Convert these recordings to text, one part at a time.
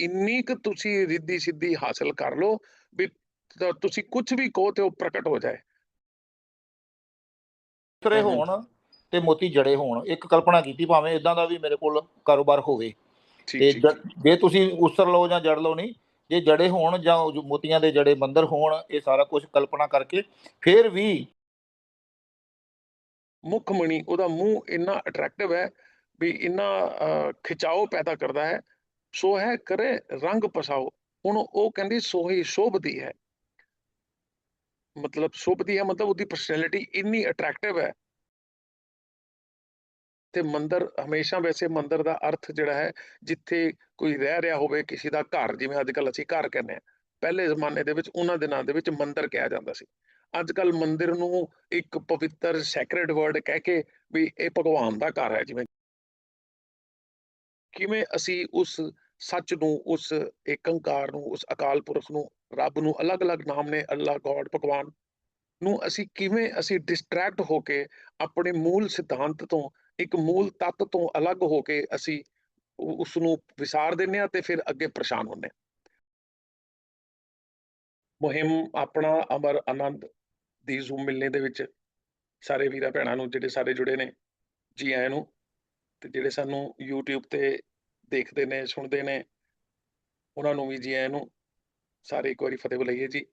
ਇੰਨੀ ਕੁ ਤੁਸੀਂ ਰਿੱਧੀ ਸਿੱਧੀ ਹਾਸਲ ਕਰ ਲਓ ਵੀ ਤੁਸੀਂ ਕੁਝ ਵੀ ਕਹੋ ਤੇ ਉਹ ਪ੍ਰਗਟ ਹੋ ਜਾਏ। ਤਰੇ। ਹੋਣ ਤੇ ਮੋਤੀ ਜੜੇ ਹੋਣ। ਇੱਕ ਕਲਪਨਾ ਕੀਤੀ ਭਾਵੇਂ ਇਦਾਂ ਦਾ ਵੀ ਮੇਰੇ ਕੋਲ ਕਾਰੋਬਾਰ ਹੋਵੇ। ਤੇ ਜ- ਤੁਸੀਂ ਉਸਰ ਲਓ ਜਾਂ ਜੜ ਲਓ ਨਹੀਂ ਜੇ ਜੜੇ ਹੋਣ ਜਾਂ ਮੋਤੀਆਂ ਦੇ ਜੜੇ ਮੰਦਰ ਹੋਣ ਇਹ ਸਾਰਾ ਕੁਝ ਕਲਪਨਾ ਕਰਕੇ ਫਿਰ ਵੀ ਮੁੱਖ ਮਣੀ ਉਹਦਾ ਮੂੰਹ ਇੰਨਾ ਅਟਰੈਕਟਿਵ ਹੈ ਵੀ ਇੰਨਾ ਖਿਚਾਓ ਪੈਦਾ ਕਰਦਾ ਹੈ ਸੋ ਕਰੇ, ਰੰਗ ਪਸਾਓ। ਹੁਣ ਉਹ ਕਹਿੰਦੀ ਸੋਹੀ, ਸ਼ੋਭਦੀ ਹੈ। ਮਤਲਬ ਸ਼ੋਭਦੀ ਹੈ ਮਤਲਬ ਉਹਦੀ ਪਰਸਨੈਲਿਟੀ ਇੰਨੀ ਅਟਰੈਕਟਿਵ ਹੈ। ਤੇ ਮੰਦਰ ਹਮੇਸ਼ਾ ਵੈਸੇ ਮੰਦਰ ਦਾ ਅਰਥ ਜਿਹੜਾ ਹੈ, ਜਿੱਥੇ ਕੋਈ ਰਹਿ ਰਿਹਾ ਹੋਵੇ, ਕਿਸੇ ਦਾ ਘਰ, ਜਿਵੇਂ ਅੱਜ ਕੱਲ ਅਸੀਂ ਘਰ ਕਹਿੰਦੇ ਆ ਪਹਿਲੇ ਜ਼ਮਾਨੇ ਦੇ ਵਿੱਚ ਉਹਨਾਂ ਦਿਨਾਂ ਦੇ ਵਿੱਚ ਮੰਦਰ ਕਿਹਾ ਜਾਂਦਾ ਸੀ। ਅੱਜ ਕੱਲ ਮੰਦਿਰ ਨੂੰ ਇੱਕ ਪਵਿੱਤਰ ਸੈਕਰੇਡ ਵਰਡ ਕਹਿ ਕੇ ਵੀ ਇਹ ਭਗਵਾਨ ਦਾ ਘਰ ਹੈ, ਜਿਵੇਂ ਕਿਵੇਂ ਅਸੀਂ ਉਸ ਸੱਚ ਨੂੰ, ਉਸ ਏਕੰਕਾਰ ਨੂੰ, ਉਸ ਅਕਾਲ ਪੁਰਖ ਨੂੰ, ਰੱਬ ਨੂੰ ਅਲੱਗ-ਅਲੱਗ ਨਾਮ ਨੇ ਅੱਲਾ, ਗੋਡ, ਭਗਵਾਨ ਨੂੰ ਅਸੀਂ ਕਿਵੇਂ ਅਸੀਂ ਡਿਸਟਰੈਕਟ ਹੋ ਕੇ ਆਪਣੇ ਮੂਲ ਸਿਧਾਂਤ ਤੋਂ, ਇੱਕ ਮੂਲ ਤੱਤ ਤੋਂ ਅਲੱਗ ਹੋ ਕੇ ਅਸੀਂ ਉ- ਉਸ ਨੂੰ ਵਿਸਾਰ ਦਿੰਨੇ ਆ ਤੇ ਫਿਰ ਅੱਗੇ ਪਰੇਸ਼ਾਨ ਹੁੰਨੇ ਆ ਮੁਹਿੰਮ ਆਪਣਾ ਅਮਰ ਆਨੰਦ ਦੀ ਜ਼ੂਮ ਮਿਲਨੇ ਦੇ ਵਿੱਚ ਸਾਰੇ ਵੀਰਾਂ ਭੈਣਾਂ ਨੂੰ, ਜਿਹੜੇ ਸਾਰੇ ਜੁੜੇ ਨੇ, ਜੀ ਆਇਆਂ ਨੂੰ ਤੇ ਜਿਹੜੇ ਸਾਨੂੰ YouTube ਤੇ ਦੇਖਦੇ ਨੇ ਸੁਣਦੇ ਨੇ। ਉਹਨਾਂ ਨੂੰ ਵੀ ਜੀ ਆਇਆਂ ਨੂੰ ਸਾਰੇ ਇੱਕ ਵਾਰੀ ਫਤਿਹ ਬੁਲਾਈਏ ਜੀ।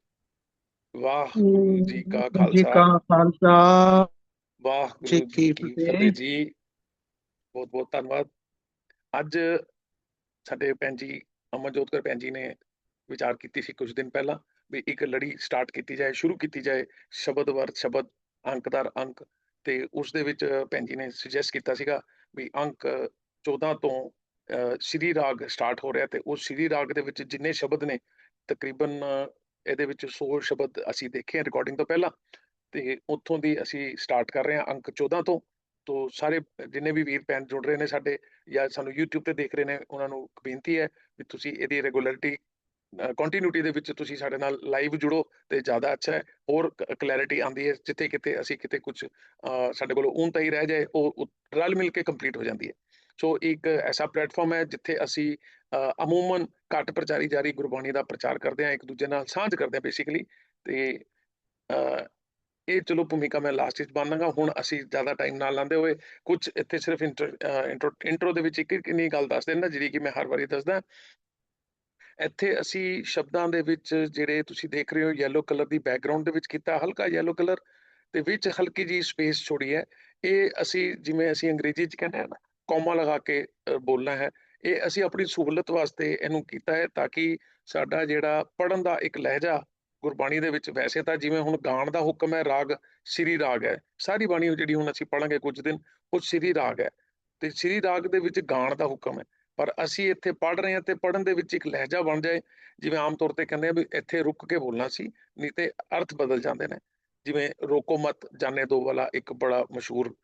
ਵਾਹਿਗੁਰੂ ਜੀ ਕਾ ਜੀ ਕਾ ਖਾਲਸਾ। ਵਾਹਿਗੁਰੂ ਜੀ ਜੀ ਕੀ ਕੀ ਫਤਿਹ। ਫਤਿਹ ਜੀ। ਬਹੁਤ ਬਹੁਤ ਧੰਨਵਾਦ। ਅੱਜ ਸਾਡੇ ਭੈਣ ਜੀ ਅਮਨਜੋਤ ਕੌਰ ਭੈਣ ਜੀ ਨੇ ਵਿਚਾਰ ਕੀਤੀ ਸੀ ਕੁਝ ਦਿਨ ਪਹਿਲਾਂ ਵੀ ਇੱਕ ਲੜੀ ਸਟਾਰਟ ਕੀਤੀ ਜਾਏ ਸ਼ੁਰੂ ਕੀਤੀ ਜਾਏ ਸ਼ਬਦ ਵਰ ਸ਼ਬਦ ਅੰਕਦਾਰ ਅੰਕ। ਤੇ ਉਸ ਦੇ ਵਿੱਚ ਭੈਣ ਜੀ ਨੇ ਸੁਜੈਸਟ ਕੀਤਾ ਸੀਗਾ ਵੀ ਅੰਕ 14 ਤੋਂ ਸ਼੍ਰੀ ਰਾਗ ਸਟਾਰਟ ਹੋ ਰਿਹਾ ਤੇ ਉਸ ਸ਼੍ਰੀ ਰਾਗ ਦੇ ਵਿੱਚ ਜਿੰਨੇ ਸ਼ਬਦ ਨੇ, ਤਕਰੀਬਨ ਇਹਦੇ ਵਿੱਚ 100 ਸ਼ਬਦ ਅਸੀਂ ਦੇਖੇ ਰਿਕਾਰਡਿੰਗ ਤੋਂ ਪਹਿਲਾਂ ਤੇ ਉੱਥੋਂ ਦੀ ਅਸੀਂ ਸਟਾਰਟ ਕਰ ਰਹੇ ਹਾਂ ਅੰਕ 14 ਤੋਂ ਤੋਂ ਸਾਰੇ ਜਿੰਨੇ ਵੀ ਵੀਰ ਭੈਣ ਜੁੜ ਰਹੇ ਨੇ ਸਾਡੇ ਜਾਂ ਸਾਨੂੰ YouTube ਤੇ ਦੇਖ ਰਹੇ ਨੇ, ਉਹਨਾਂ ਨੂੰ ਬੇਨਤੀ ਹੈ ਵੀ ਤੁਸੀਂ ਇਹਦੀ ਰੈਗੂਲਰਿਟੀ ਕੰਟੀਨਿਊਟੀ ਦੇ ਵਿੱਚ ਤੁਸੀਂ ਸਾਡੇ ਨਾਲ ਲਾਈਵ ਜੁੜੋ ਤੇ ਜ਼ਿਆਦਾ ਅੱਛਾ ਹੈ। ਹੋਰ ਕਲੈਰਿਟੀ ਆਉਂਦੀ ਹੈ, ਜਿੱਥੇ ਕਿਤੇ ਅਸੀਂ ਕਿਤੇ ਕੁਝ ਸਾਡੇ ਕੋਲ ਊਂ ਤਾਂ ਹੀ ਰਹਿ ਜਾਏ, ਉਹ ਰਲ ਮਿਲ ਕੇ ਕੰਪਲੀਟ ਹੋ ਜਾਂਦੀ ਹੈ। ਸੋ ਇੱਕ ਐਸਾ ਪਲੇਟਫਾਰਮ ਹੈ ਜਿੱਥੇ ਅਸੀਂ ਅਮੂਮਨ ਘੱਟ ਪ੍ਰਚਾਰੀ ਜਾਰੀ ਗੁਰਬਾਣੀ ਦਾ ਪ੍ਰਚਾਰ ਕਰਦੇ ਹਾਂ, ਇੱਕ ਦੂਜੇ ਨਾਲ ਸਾਂਝ ਕਰਦੇ ਹਾਂ ਬੇਸਿਕਲੀ ਤੇ ਇਹ ਚਲੋ ਭੂਮਿਕਾ ਮੈਂ ਲਾਸਟ ਵਿੱਚ ਬੰਨਾਂਗਾ ਹੁਣ ਅਸੀਂ ਜ਼ਿਆਦਾ ਟਾਈਮ ਨਾ ਲਾਉਂਦੇ ਹੋਏ ਕੁਝ ਇੱਥੇ ਸਿਰਫ ਇੰਟਰੋ ਇੰਟਰੋ ਦੇ ਵਿੱਚ ਇੱਕ ਇੱਕ ਨਹੀਂ ਗੱਲ ਦੱਸ ਦਿੰਦਾ, ਜਿਹੜੀ ਕਿ ਮੈਂ ਹਰ ਵਾਰੀ ਦੱਸਦਾ। ਇੱਥੇ ਅਸੀਂ ਸ਼ਬਦਾਂ ਦੇ ਵਿੱਚ ਜਿਹੜੇ ਤੁਸੀਂ ਦੇਖ ਰਹੇ ਹੋ ਯੈਲੋ ਕਲਰ ਦੀ ਬੈਕਗ੍ਰਾਉਂਡ ਦੇ ਵਿੱਚ ਕੀਤਾ, ਹਲਕਾ ਯੈਲੋ ਕਲਰ ਤੇ ਵਿੱਚ ਹਲਕੀ ਜੀ ਸਪੇਸ ਛੋੜੀ ਹੈ। ਇਹ ਅਸੀਂ, ਜਿਵੇਂ ਅਸੀਂ ਅੰਗਰੇਜ਼ੀ ਚ ਕਹਿੰਦੇ ਆ ਨਾ ਕੌਮਾ ਲਗਾ ਕੇ ਬੋਲਣਾ ਹੈ। ਇਹ ਅਸੀਂ ਆਪਣੀ ਸਹੂਲਤ ਵਾਸਤੇ ਇਹਨੂੰ ਕੀਤਾ ਹੈ ਤਾਂ ਕਿ ਸਾਡਾ ਜਿਹੜਾ ਪੜਨ ਦਾ ਇੱਕ ਲਹਿਜਾ ਗੁਰਬਾਣੀ ਦੇ ਵਿੱਚ ਵੈਸੇ ਤਾਂ ਜਿਵੇਂ ਹੁਣ ਗਾਣ ਦਾ ਹੁਕਮ ਹੈ, ਰਾਗ, ਸ੍ਰੀ ਰਾਗ ਹੈ। ਸਾਰੀ ਬਾਣੀ ਜਿਹੜੀ ਹੁਣ ਅਸੀਂ ਪੜਾਂਗੇ ਕੁਝ ਦਿਨ, ਉਹ ਸ੍ਰੀ ਰਾਗ ਹੈ। ਤੇ ਸ੍ਰੀ ਰਾਗ ਦੇ ਵਿੱਚ ਗਾਣ ਦਾ ਹੁਕਮ ਹੈ। ਪਰ ਅਸੀਂ ਇੱਥੇ ਪੜ ਰਹੇ ਹਾਂ ਤੇ ਪੜਨ ਦੇ ਵਿੱਚ ਇੱਕ ਲਹਿਜਾ ਬਣ ਜਾਏ, ਜਿਵੇਂ ਆਮ ਤੌਰ ਤੇ ਕਹਿੰਦੇ ਆ ਵੀ ਇੱਥੇ ਰੁਕ ਕੇ ਬੋਲਣਾ ਸੀ, ਨਹੀਂ ਤੇ ਅਰਥ ਬਦਲ ਜਾਂਦੇ ਨੇ। ਜਿਵੇਂ ਰੋਕੋ ਮਤ, ਜਾਣੇ ਦੋ ਵਾਲਾ ਇੱਕ ਬੜਾ ਮਸ਼ਹੂਰ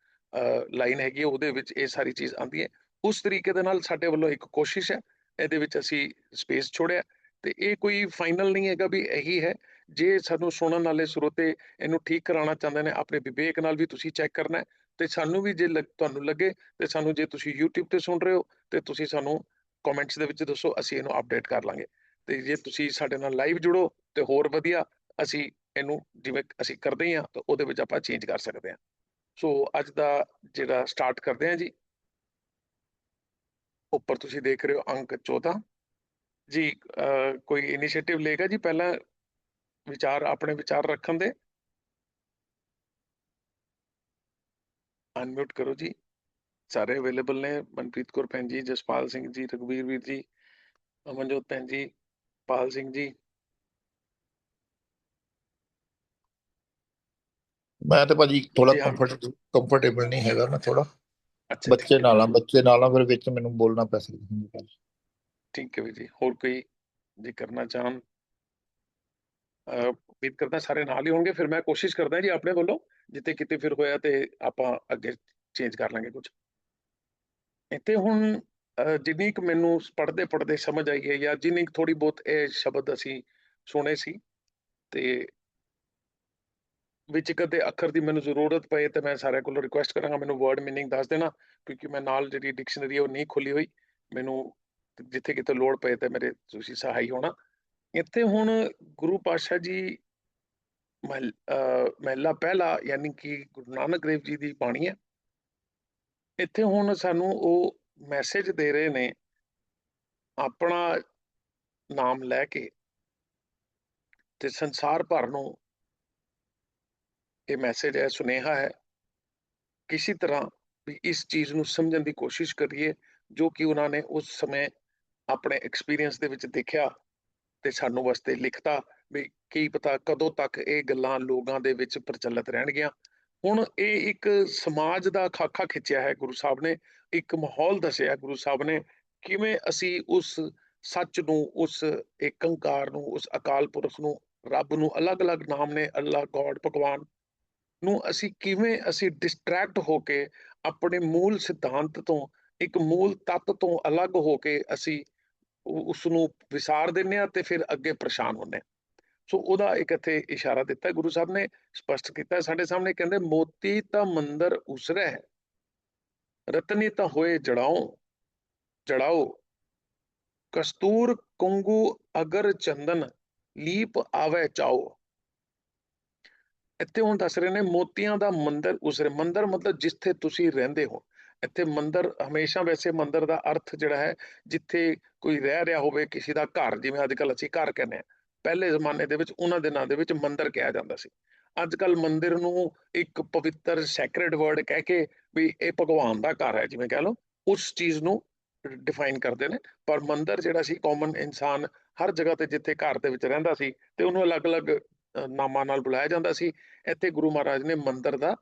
ਲਾਈਨ ਹੈਗੀ ਹੈ ਉਹਦੇ ਵਿੱਚ ਇਹ ਸਾਰੀ ਚੀਜ਼ ਆਉਂਦੀ ਹੈ। ਉਸ ਤਰੀਕੇ ਦੇ ਨਾਲ ਸਾਡੇ ਵੱਲੋਂ ਇੱਕ ਕੋਸ਼ਿਸ਼ ਹੈ, ਇਹਦੇ ਵਿੱਚ ਅਸੀਂ ਸਪੇਸ ਛੋੜਿਆ ਤੇ ਇਹ ਕੋਈ ਫਾਈਨਲ ਨਹੀਂ ਹੈਗਾ ਵੀ ਇਹੀ ਹੈ। ਜੇ ਸਾਨੂੰ ਸੁਣਨ ਵਾਲੇ ਸਰੋਤੇ ਇਹਨੂੰ ਠੀਕ ਕਰਾਉਣਾ ਚਾਹੁੰਦੇ ਨੇ, ਆਪਣੇ ਵਿਵੇਕ ਨਾਲ ਵੀ ਤੁਸੀਂ ਚੈੱਕ ਕਰਨਾ ਹੈ ਤੇ ਸਾਨੂੰ ਵੀ ਜੇ ਲੱਗ- ਤੁਹਾਨੂੰ ਲੱਗੇ ਤੇ ਸਾਨੂੰ ਜੇ ਤੁਸੀਂ YouTube ਤੇ ਸੁਣ ਰਹੇ ਹੋ ਤੇ ਤੁਸੀਂ ਸਾਨੂੰ ਕਮੈਂਟਸ ਦੇ ਵਿੱਚ ਦੱਸੋ, ਅਸੀਂ ਇਹਨੂੰ ਅਪਡੇਟ ਕਰ ਲਾਂਗੇ। ਤੇ ਜੇ ਤੁਸੀਂ ਸਾਡੇ ਨਾਲ ਲਾਈਵ ਜੁੜੋ ਤੇ ਹੋਰ ਵਧੀਆ ਅਸੀਂ ਇਹਨੂੰ ਜਿਵੇਂ ਅਸੀਂ ਕਰਦੇ ਹੀ ਹਾਂ ਤਾਂ ਉਹਦੇ ਵਿੱਚ ਆਪਾਂ ਚੇਂਜ ਕਰ ਸਕਦੇ ਹਾਂ। ਸੋ ਅੱਜ ਦਾ ਜਿਹੜਾ ਸਟਾਰਟ ਕਰਦੇ ਹਾਂ ਜੀ। ਉੱਪਰ ਤੁਸੀਂ ਦੇਖ ਰਹੇ ਹੋ ਅੰਕ 14 ਜੀ ਕੋਈ ਇਨੀਸ਼ੀਏਟਿਵ ਲਏਗਾ ਜੀ ਪਹਿਲਾਂ? ਵਿਚਾਰ, ਆਪਣੇ ਵਿਚਾਰ ਰੱਖਣ ਦੇ। ਅਨਮਿਊਟ ਕਰੋ ਜੀ। ਸਾਰੇ ਅਵੇਲੇਬਲ ਨੇ। ਮਨਪ੍ਰੀਤ ਕੌਰ ਭੈਣ ਜੀ, ਜਸਪਾਲ ਸਿੰਘ ਜੀ ਰਘਵੀਰ ਵੀਰ ਜੀ, ਅਮਨਜੋਤ ਭੈਣ ਜੀ, ਪਾਲ ਸਿੰਘ ਜੀ। ਮੈਂ ਤੇ ਭਾਜੀ ਥੋੜਾ। ਕੰਫਰਟ ਕੰਫਰਟੇਬਲ ਨਹੀਂ ਹੈਗਾ ਮੈਂ ਥੋੜਾ ਬੱਚੇ ਨਾਲ ਆ ਬੱਚੇ ਨਾਲ ਆ ਫਿਰ ਵਿੱਚ ਮੈਨੂੰ ਬੋਲਣਾ ਪੈ ਸਕਦਾ ਹੈ ਠੀਕ ਹੈ ਵੀਰ ਜੀ ਹੋਰ ਕੋਈ ਜੇ ਕਰਨਾ ਅਹ ਉਮੀਦ ਕਰਦਾ ਸਾਰੇ ਨਾਲ ਹੀ ਹੋਣਗੇ ਫਿਰ ਮੈਂ ਕੋਸ਼ਿਸ਼ ਕਰਦਾ ਜੀ ਆਪਣੇ ਵੱਲੋਂ ਜਿੱਥੇ ਕਿਤੇ ਫਿਰ ਹੋਇਆ ਤੇ ਆਪਾਂ ਅੱਗੇ ਚੇਂਜ ਕਰ ਲਾਂਗੇ ਕੁਝ ਇੱਥੇ ਹੁਣ ਜਿੰਨੀ ਕੁ ਮੈਨੂੰ ਪੜ੍ਹਦੇ ਪੜ੍ਹਦੇ ਸਮਝ ਆਈ ਹੈ ਜਾਂ ਜਿੰਨੀ ਥੋੜੀ ਬਹੁਤ ਇਹ ਸ਼ਬਦ ਅਸੀਂ ਸੁਣੇ ਸੀ ਤੇ ਵਿੱਚ ਕਦੇ ਅੱਖਰ ਦੀ ਮੈਨੂੰ ਜ਼ਰੂਰਤ ਪਏ ਤੇ ਮੈਂ ਸਾਰਿਆਂ ਕੋਲੋਂ ਰਿਕੁਐਸਟ ਕਰਾਂਗਾ, ਮੈਨੂੰ ਵਰਡ ਮੀਨਿੰਗ ਦੱਸ ਦੇਣਾ, ਕਿਉਂਕਿ ਮੈਂ ਨਾਲ ਜਿਹੜੀ ਡਿਕਸ਼ਨਰੀ ਉਹ ਨਹੀਂ ਖੋਲੀ ਹੋਈ। ਮੈਨੂੰ ਜਿੱਥੇ ਕਿਤੇ ਲੋੜ ਪਏ ਤੇ ਮੇਰੇ ਤੁਸੀਂ ਸਹਾਈ ਹੋਣਾ। ਇੱਥੇ ਹੁਣ ਗੁਰੂ ਪਾਤਸ਼ਾਹ ਜੀ ਮਹਲ, ਅਹ ਮਹਿਲਾ ਪਹਿਲਾ, ਯਾਨੀ ਕਿ ਗੁਰੂ ਨਾਨਕ ਦੇਵ ਜੀ ਦੀ ਬਾਣੀ ਹੈ। ਇੱਥੇ ਹੁਣ ਸਾਨੂੰ ਉਹ ਮੈਸੇਜ ਦੇ ਰਹੇ ਨੇ, ਆਪਣਾ ਨਾਮ ਲੈ ਕੇ ਤੇ ਸੰਸਾਰ ਭਰ ਨੂੰ ਇਹ ਮੈਸੇਜ ਹੈ, ਸੁਨੇਹਾ ਹੈ। ਕਿਸੇ ਤਰ੍ਹਾਂ ਵੀ ਇਸ ਚੀਜ਼ ਨੂੰ ਸਮਝਣ ਦੀ ਕੋਸ਼ਿਸ਼ ਕਰੀਏ, ਜੋ ਕਿ ਉਹਨਾਂ ਨੇ ਉਸ ਸਮੇਂ ਆਪਣੇ ਐਕਸਪੀਰੀਅੰਸ ਦੇ ਵਿੱਚ ਦੇਖਿਆ ਤੇ ਸਾਨੂੰ ਵਾਸਤੇ ਲਿਖਤਾ ਵੀ ਕੀ ਪਤਾ ਕਦੋਂ ਤੱਕ ਇਹ ਗੱਲਾਂ ਲੋਕਾਂ ਦੇ ਵਿੱਚ ਪ੍ਰਚਲਿਤ ਰਹਿਣਗੀਆਂ। ਹੁਣ ਇਹ ਇੱਕ ਸਮਾਜ ਦਾ ਖਾਖਾ ਖਿੱਚਿਆ ਹੈ, ਗੁਰੂ ਸਾਹਿਬ ਨੇ, ਇੱਕ ਮਾਹੌਲ ਦੱਸਿਆ ਗੁਰੂ ਸਾਹਿਬ ਨੇ, ਕਿਵੇਂ ਅਸੀਂ ਉਸ ਸੱਚ ਨੂੰ, ਉਸ ਏਕੰਕਾਰ ਨੂੰ, ਉਸ ਅਕਾਲ ਪੁਰਖ ਨੂੰ, ਰੱਬ ਨੂੰ ਅਲੱਗ-ਅਲੱਗ ਨਾਮ ਨੇ ਅੱਲਾ, ਗੋਡ, ਭਗਵਾਨ ਨੂੰ ਅਸੀਂ ਕਿਵੇਂ ਅਸੀਂ ਡਿਸਟਰੈਕਟ ਹੋ ਕੇ ਆਪਣੇ ਮੂਲ ਸਿਧਾਂਤ ਤੋਂ, ਇੱਕ ਮੂਲ ਤੱਤ ਤੋਂ ਅਲੱਗ ਹੋ ਕੇ ਅਸੀਂ ਉਸ ਨੂੰ ਵਿਸਾਰ ਦਿੰਨੇ ਆ ਤੇ ਫਿਰ ਅੱਗੇ ਪਰੇਸ਼ਾਨ ਹੁੰਨੇ ਸੋ ਉਹਦਾ ਇੱਕ ਇੱਥੇ ਇਸ਼ਾਰਾ ਦਿੱਤਾ ਗੁਰੂ ਸਾਹਿਬ ਨੇ, ਸਪਸ਼ਟ ਕੀਤਾ ਸਾਡੇ ਸਾਹਮਣੇ, ਕਹਿੰਦੇ, ਮੋਤੀ ਤਾਂ ਮੰਦਰ ਉਸਰੈ ਰਤਨੀ ਤਾਂ ਹੋਏ ਜੜਾਓ ਜੜਾਓ ਕਸਤੂਰ, ਕੁੰਗੂ ਅਗਰ ਚੰਦਨ, ਲੀਪ ਆਵੇ ਚਾਓ ਇੱਥੇ ਹੁਣ ਦੱਸ ਰਹੇ ਨੇ ਮੋਤੀਆਂ ਦਾ ਮੰਦਰ ਉਸਰੇ, ਮੰਦਰ ਮਤਲਬ ਜਿੱਥੇ ਤੁਸੀਂ ਰਹਿੰਦੇ ਹੋ। ਇੱਥੇ ਮੰਦਰ ਹਮੇਸ਼ਾ ਵੈਸੇ ਮੰਦਰ ਦਾ ਅਰਥ ਜਿਹੜਾ ਹੈ, ਜਿੱਥੇ ਕੋਈ ਰਹਿ ਰਿਹਾ ਹੋਵੇ, ਕਿਸੇ ਦਾ ਘਰ, ਜਿਵੇਂ ਅੱਜ ਕੱਲ ਅਸੀਂ ਘਰ ਕਹਿੰਦੇ ਆ ਪਹਿਲੇ ਜ਼ਮਾਨੇ ਦੇ ਵਿੱਚ ਉਹਨਾਂ ਦੇ ਨਾਂ ਦੇ ਵਿੱਚ ਮੰਦਰ ਕਿਹਾ ਜਾਂਦਾ ਸੀ। ਅੱਜ ਕੱਲ ਮੰਦਿਰ ਨੂੰ ਇੱਕ ਪਵਿੱਤਰ ਸੈਕਰੇਡ ਵਰਡ ਕਹਿ ਕੇ ਵੀ ਇਹ ਭਗਵਾਨ ਦਾ ਘਰ ਹੈ, ਜਿਵੇਂ ਕਹਿ ਲਓ, ਉਸ ਚੀਜ਼ ਨੂੰ ਡਿਫਾਈਨ ਕਰਦੇ ਨੇ। ਪਰ ਮੰਦਰ ਜਿਹੜਾ ਸੀ ਕਾਮਨ ਇਨਸਾਨ ਹਰ ਜਗ੍ਹਾ ਤੇ ਜਿੱਥੇ ਘਰ ਦੇ ਵਿੱਚ ਰਹਿੰਦਾ ਸੀ, ਤੇ ਉਹਨੂੰ ਅਲੱਗ-ਅਲੱਗ ਨਾਮਾਂ ਨਾਲ ਬੁਲਾਇਆ ਜਾਂਦਾ ਸੀ, ਇੱਥੇ ਗੁਰੂ ਮਹਾਰਾਜ ਨੇ ਮੰਦਰ ਦਾ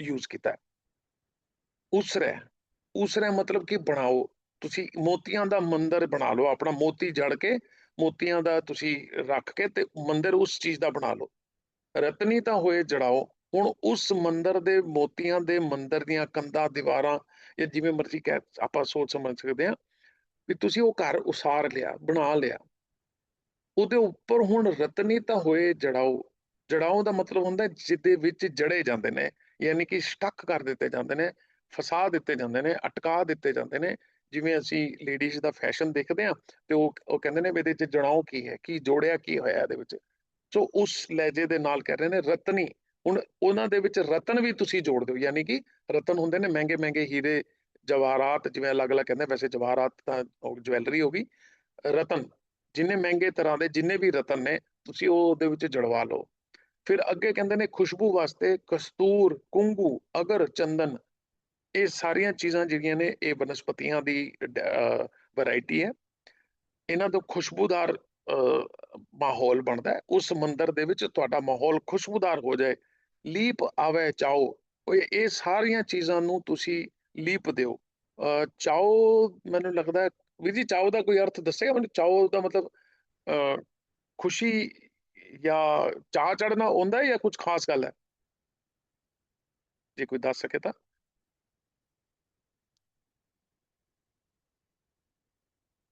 ਯੂਜ਼ ਕੀਤਾ। ਹੈ। ਉਸਰੈ ਉਸਰੈ ਮਤਲਬ ਕਿ ਬਣਾਓ। ਤੁਸੀਂ ਮੋਤੀਆਂ ਦਾ ਮੰਦਰ ਬਣਾ ਲਓ, ਆਪਣਾ ਮੋਤੀ ਜੜ ਕੇ, ਮੋਤੀਆਂ ਦਾ ਤੁਸੀਂ ਰੱਖ ਕੇ ਤੇ ਮੰਦਰ ਉਸ ਚੀਜ਼ ਦਾ ਬਣਾ ਲਓ। ਰਤਨੀ ਤਾਂ ਹੋਏ ਜੜਾਓ, ਹੁਣ ਉਸ ਮੰਦਰ ਦੇ ਮੋਤੀਆਂ ਦੇ ਮੰਦਰ ਦੀਆਂ ਕੰਧਾਂ, ਦੀਵਾਰਾਂ ਜਾਂ ਜਿਵੇਂ ਮਰਜ਼ੀ ਕਹਿ, ਆਪਾਂ ਸੋਚ ਸਮਝ ਸਕਦੇ ਹਾਂ ਵੀ ਤੁਸੀਂ ਉਹ ਘਰ ਉਸਾਰ ਲਿਆ, ਬਣਾ ਲਿਆ। ਉਹਦੇ ਉੱਪਰ ਹੁਣ ਰਤਨੀ ਤਾਂ ਹੋਏ ਜੜਾਓ ਜੜਾਓ ਦਾ ਮਤਲਬ ਹੁੰਦਾ ਜਿਹਦੇ ਵਿੱਚ ਜੜੇ ਜਾਂਦੇ ਨੇ, ਯਾਨੀ ਕਿ ਸਟਕ ਕਰ ਦਿੱਤੇ ਜਾਂਦੇ ਨੇ, ਫਸਾ ਦਿੱਤੇ ਜਾਂਦੇ ਨੇ, ਅਟਕਾ ਦਿੱਤੇ ਜਾਂਦੇ ਨੇ, ਜਿਵੇਂ ਅਸੀਂ ਲੇਡੀਜ਼ ਦਾ ਫੈਸ਼ਨ ਦੇਖਦੇ ਆ ਤੇ ਉਹ ਉਹ ਕਹਿੰਦੇ ਨੇ ਵੀ ਇਹਦੇ ਚ ਜੜਾਓ ਕੀ ਹੈ, ਕੀ ਜੋੜਿਆ ਕੀ ਹੋਇਆ ਇਹਦੇ ਵਿੱਚ। ਸੋ ਉਸ ਲਹਿਜੇ ਦੇ ਨਾਲ ਕਹਿ ਰਹੇ ਨੇ ਰਤਨੀ, ਹੁਣ ਉਹਨਾਂ ਦੇ ਵਿੱਚ ਰਤਨ ਵੀ ਤੁਸੀਂ ਜੋੜ ਦਿਓ, ਯਾਨੀ ਕਿ ਰਤਨ ਹੁੰਦੇ ਨੇ ਮਹਿੰਗੇ ਮਹਿੰਗੇ ਹੀਰੇ, ਜਵਾਹਰਾਤ ਜਿਵੇਂ ਅਲੱਗ-ਅਲੱਗ ਕਹਿੰਦੇ ਵੈਸੇ ਜਵਾਹਰਾਤ ਤਾਂ ਜਵੈਲਰੀ ਹੋ ਗਈ, ਰਤਨ ਜਿੰਨੇ ਮਹਿੰਗੇ ਤਰ੍ਹਾਂ ਦੇ ਜਿੰਨੇ ਵੀ ਰਤਨ ਨੇ ਤੁਸੀਂ ਉਹ ਉਹਦੇ ਵਿੱਚ ਜੜਵਾ ਲਓ। ਫਿਰ ਅੱਗੇ ਕਹਿੰਦੇ ਨੇ ਖੁਸ਼ਬੂ ਵਾਸਤੇ ਕਸਤੂਰ ਕੁੰਗੂ ਅਗਰ ਚੰਦਨ ਇਹ ਸਾਰੀਆਂ ਚੀਜ਼ਾਂ ਜਿਹੜੀਆਂ ਨੇ ਇਹ ਬਨਸਪਤੀਆਂ ਦੀ ਵੈਰਾਈਟੀ ਹੈ। ਇਹਨਾਂ ਤੋਂ ਖੁਸ਼ਬੂਦਾਰ ਮਾਹੌਲ ਬਣਦਾ ਹੈ। ਉਸ ਮੰਦਰ ਦੇ ਵਿੱਚ ਤੁਹਾਡਾ ਮਾਹੌਲ ਖੁਸ਼ਬੂਦਾਰ ਹੋ ਜਾਏ। ਲੀਪ ਆਵੇ ਚਾਓ। ਇਹ ਸਾਰੀਆਂ ਚੀਜ਼ਾਂ ਨੂੰ ਤੁਸੀਂ ਲੀਪ ਦਿਓ। ਅਹ, ਚਾਓ ਮੈਨੂੰ ਲੱਗਦਾ ਵੀਰ ਜੀ ਚਾਓ ਦਾ ਕੋਈ ਅਰਥ ਦੱਸੇਗਾ? ਮੈਨੂੰ ਚਾਓ ਦਾ ਮਤਲਬ ਅਹ, ਖੁਸ਼ੀ ਜਾਂ ਚਾਹ ਚੜਨਾ ਹੁੰਦਾ ਜਾਂ ਕੁਝ ਖਾਸ ਗੱਲ ਹੈ? ਜੇ ਕੋਈ ਦੱਸ ਸਕੇ ਤਾਂ।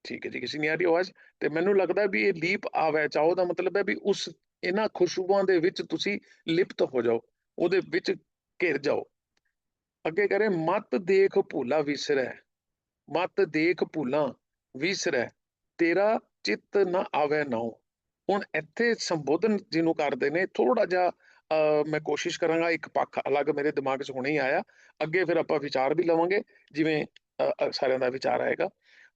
ਠੀਕ ਹੈ ਜੀ ਕਿਸੇ ਨਹੀਂ ਆ ਰਹੀ ਆਵਾਜ਼। ਤੇ ਮੈਨੂੰ ਲੱਗਦਾ ਵੀ ਇਹ ਲੀਪ ਆਵੇ ਚਾਹੋ ਦਾ ਮਤਲਬ ਹੈ ਵੀ ਉਸ ਇਹਨਾਂ ਖੁਸ਼ਬੂਆਂ ਦੇ ਵਿੱਚ ਤੁਸੀਂ ਲਿਪਤ ਹੋ ਜਾਓ ਉਹਦੇ ਵਿੱਚ ਘਿਰ ਜਾਓ। ਅੱਗੇ ਕਰੇ ਮਤ ਦੇਖ ਭੂਲਾ ਵਿਸਰੈ ਮਤ ਦੇਖ ਭੂਲਾ ਵਿਸਰੈ ਤੇਰਾ ਚਿੱਤ ਨਾ ਆਵੇ ਨਾਉ। ਹੁਣ ਇੱਥੇ ਸੰਬੋਧਨ ਜਿਹਨੂੰ ਕਰਦੇ ਨੇ ਥੋੜਾ ਜਿਹਾ ਅਹ, ਮੈਂ ਕੋਸ਼ਿਸ਼ ਕਰਾਂਗਾ ਇੱਕ ਪੱਖ ਅਲੱਗ ਮੇਰੇ ਦਿਮਾਗ 'ਚ ਹੁਣੇ ਹੀ ਆਇਆ। ਅੱਗੇ ਫਿਰ ਆਪਾਂ ਵਿਚਾਰ ਵੀ ਲਵਾਂਗੇ ਜਿਵੇਂ ਸਾਰਿਆਂ ਦਾ ਵਿਚਾਰ ਆਏਗਾ।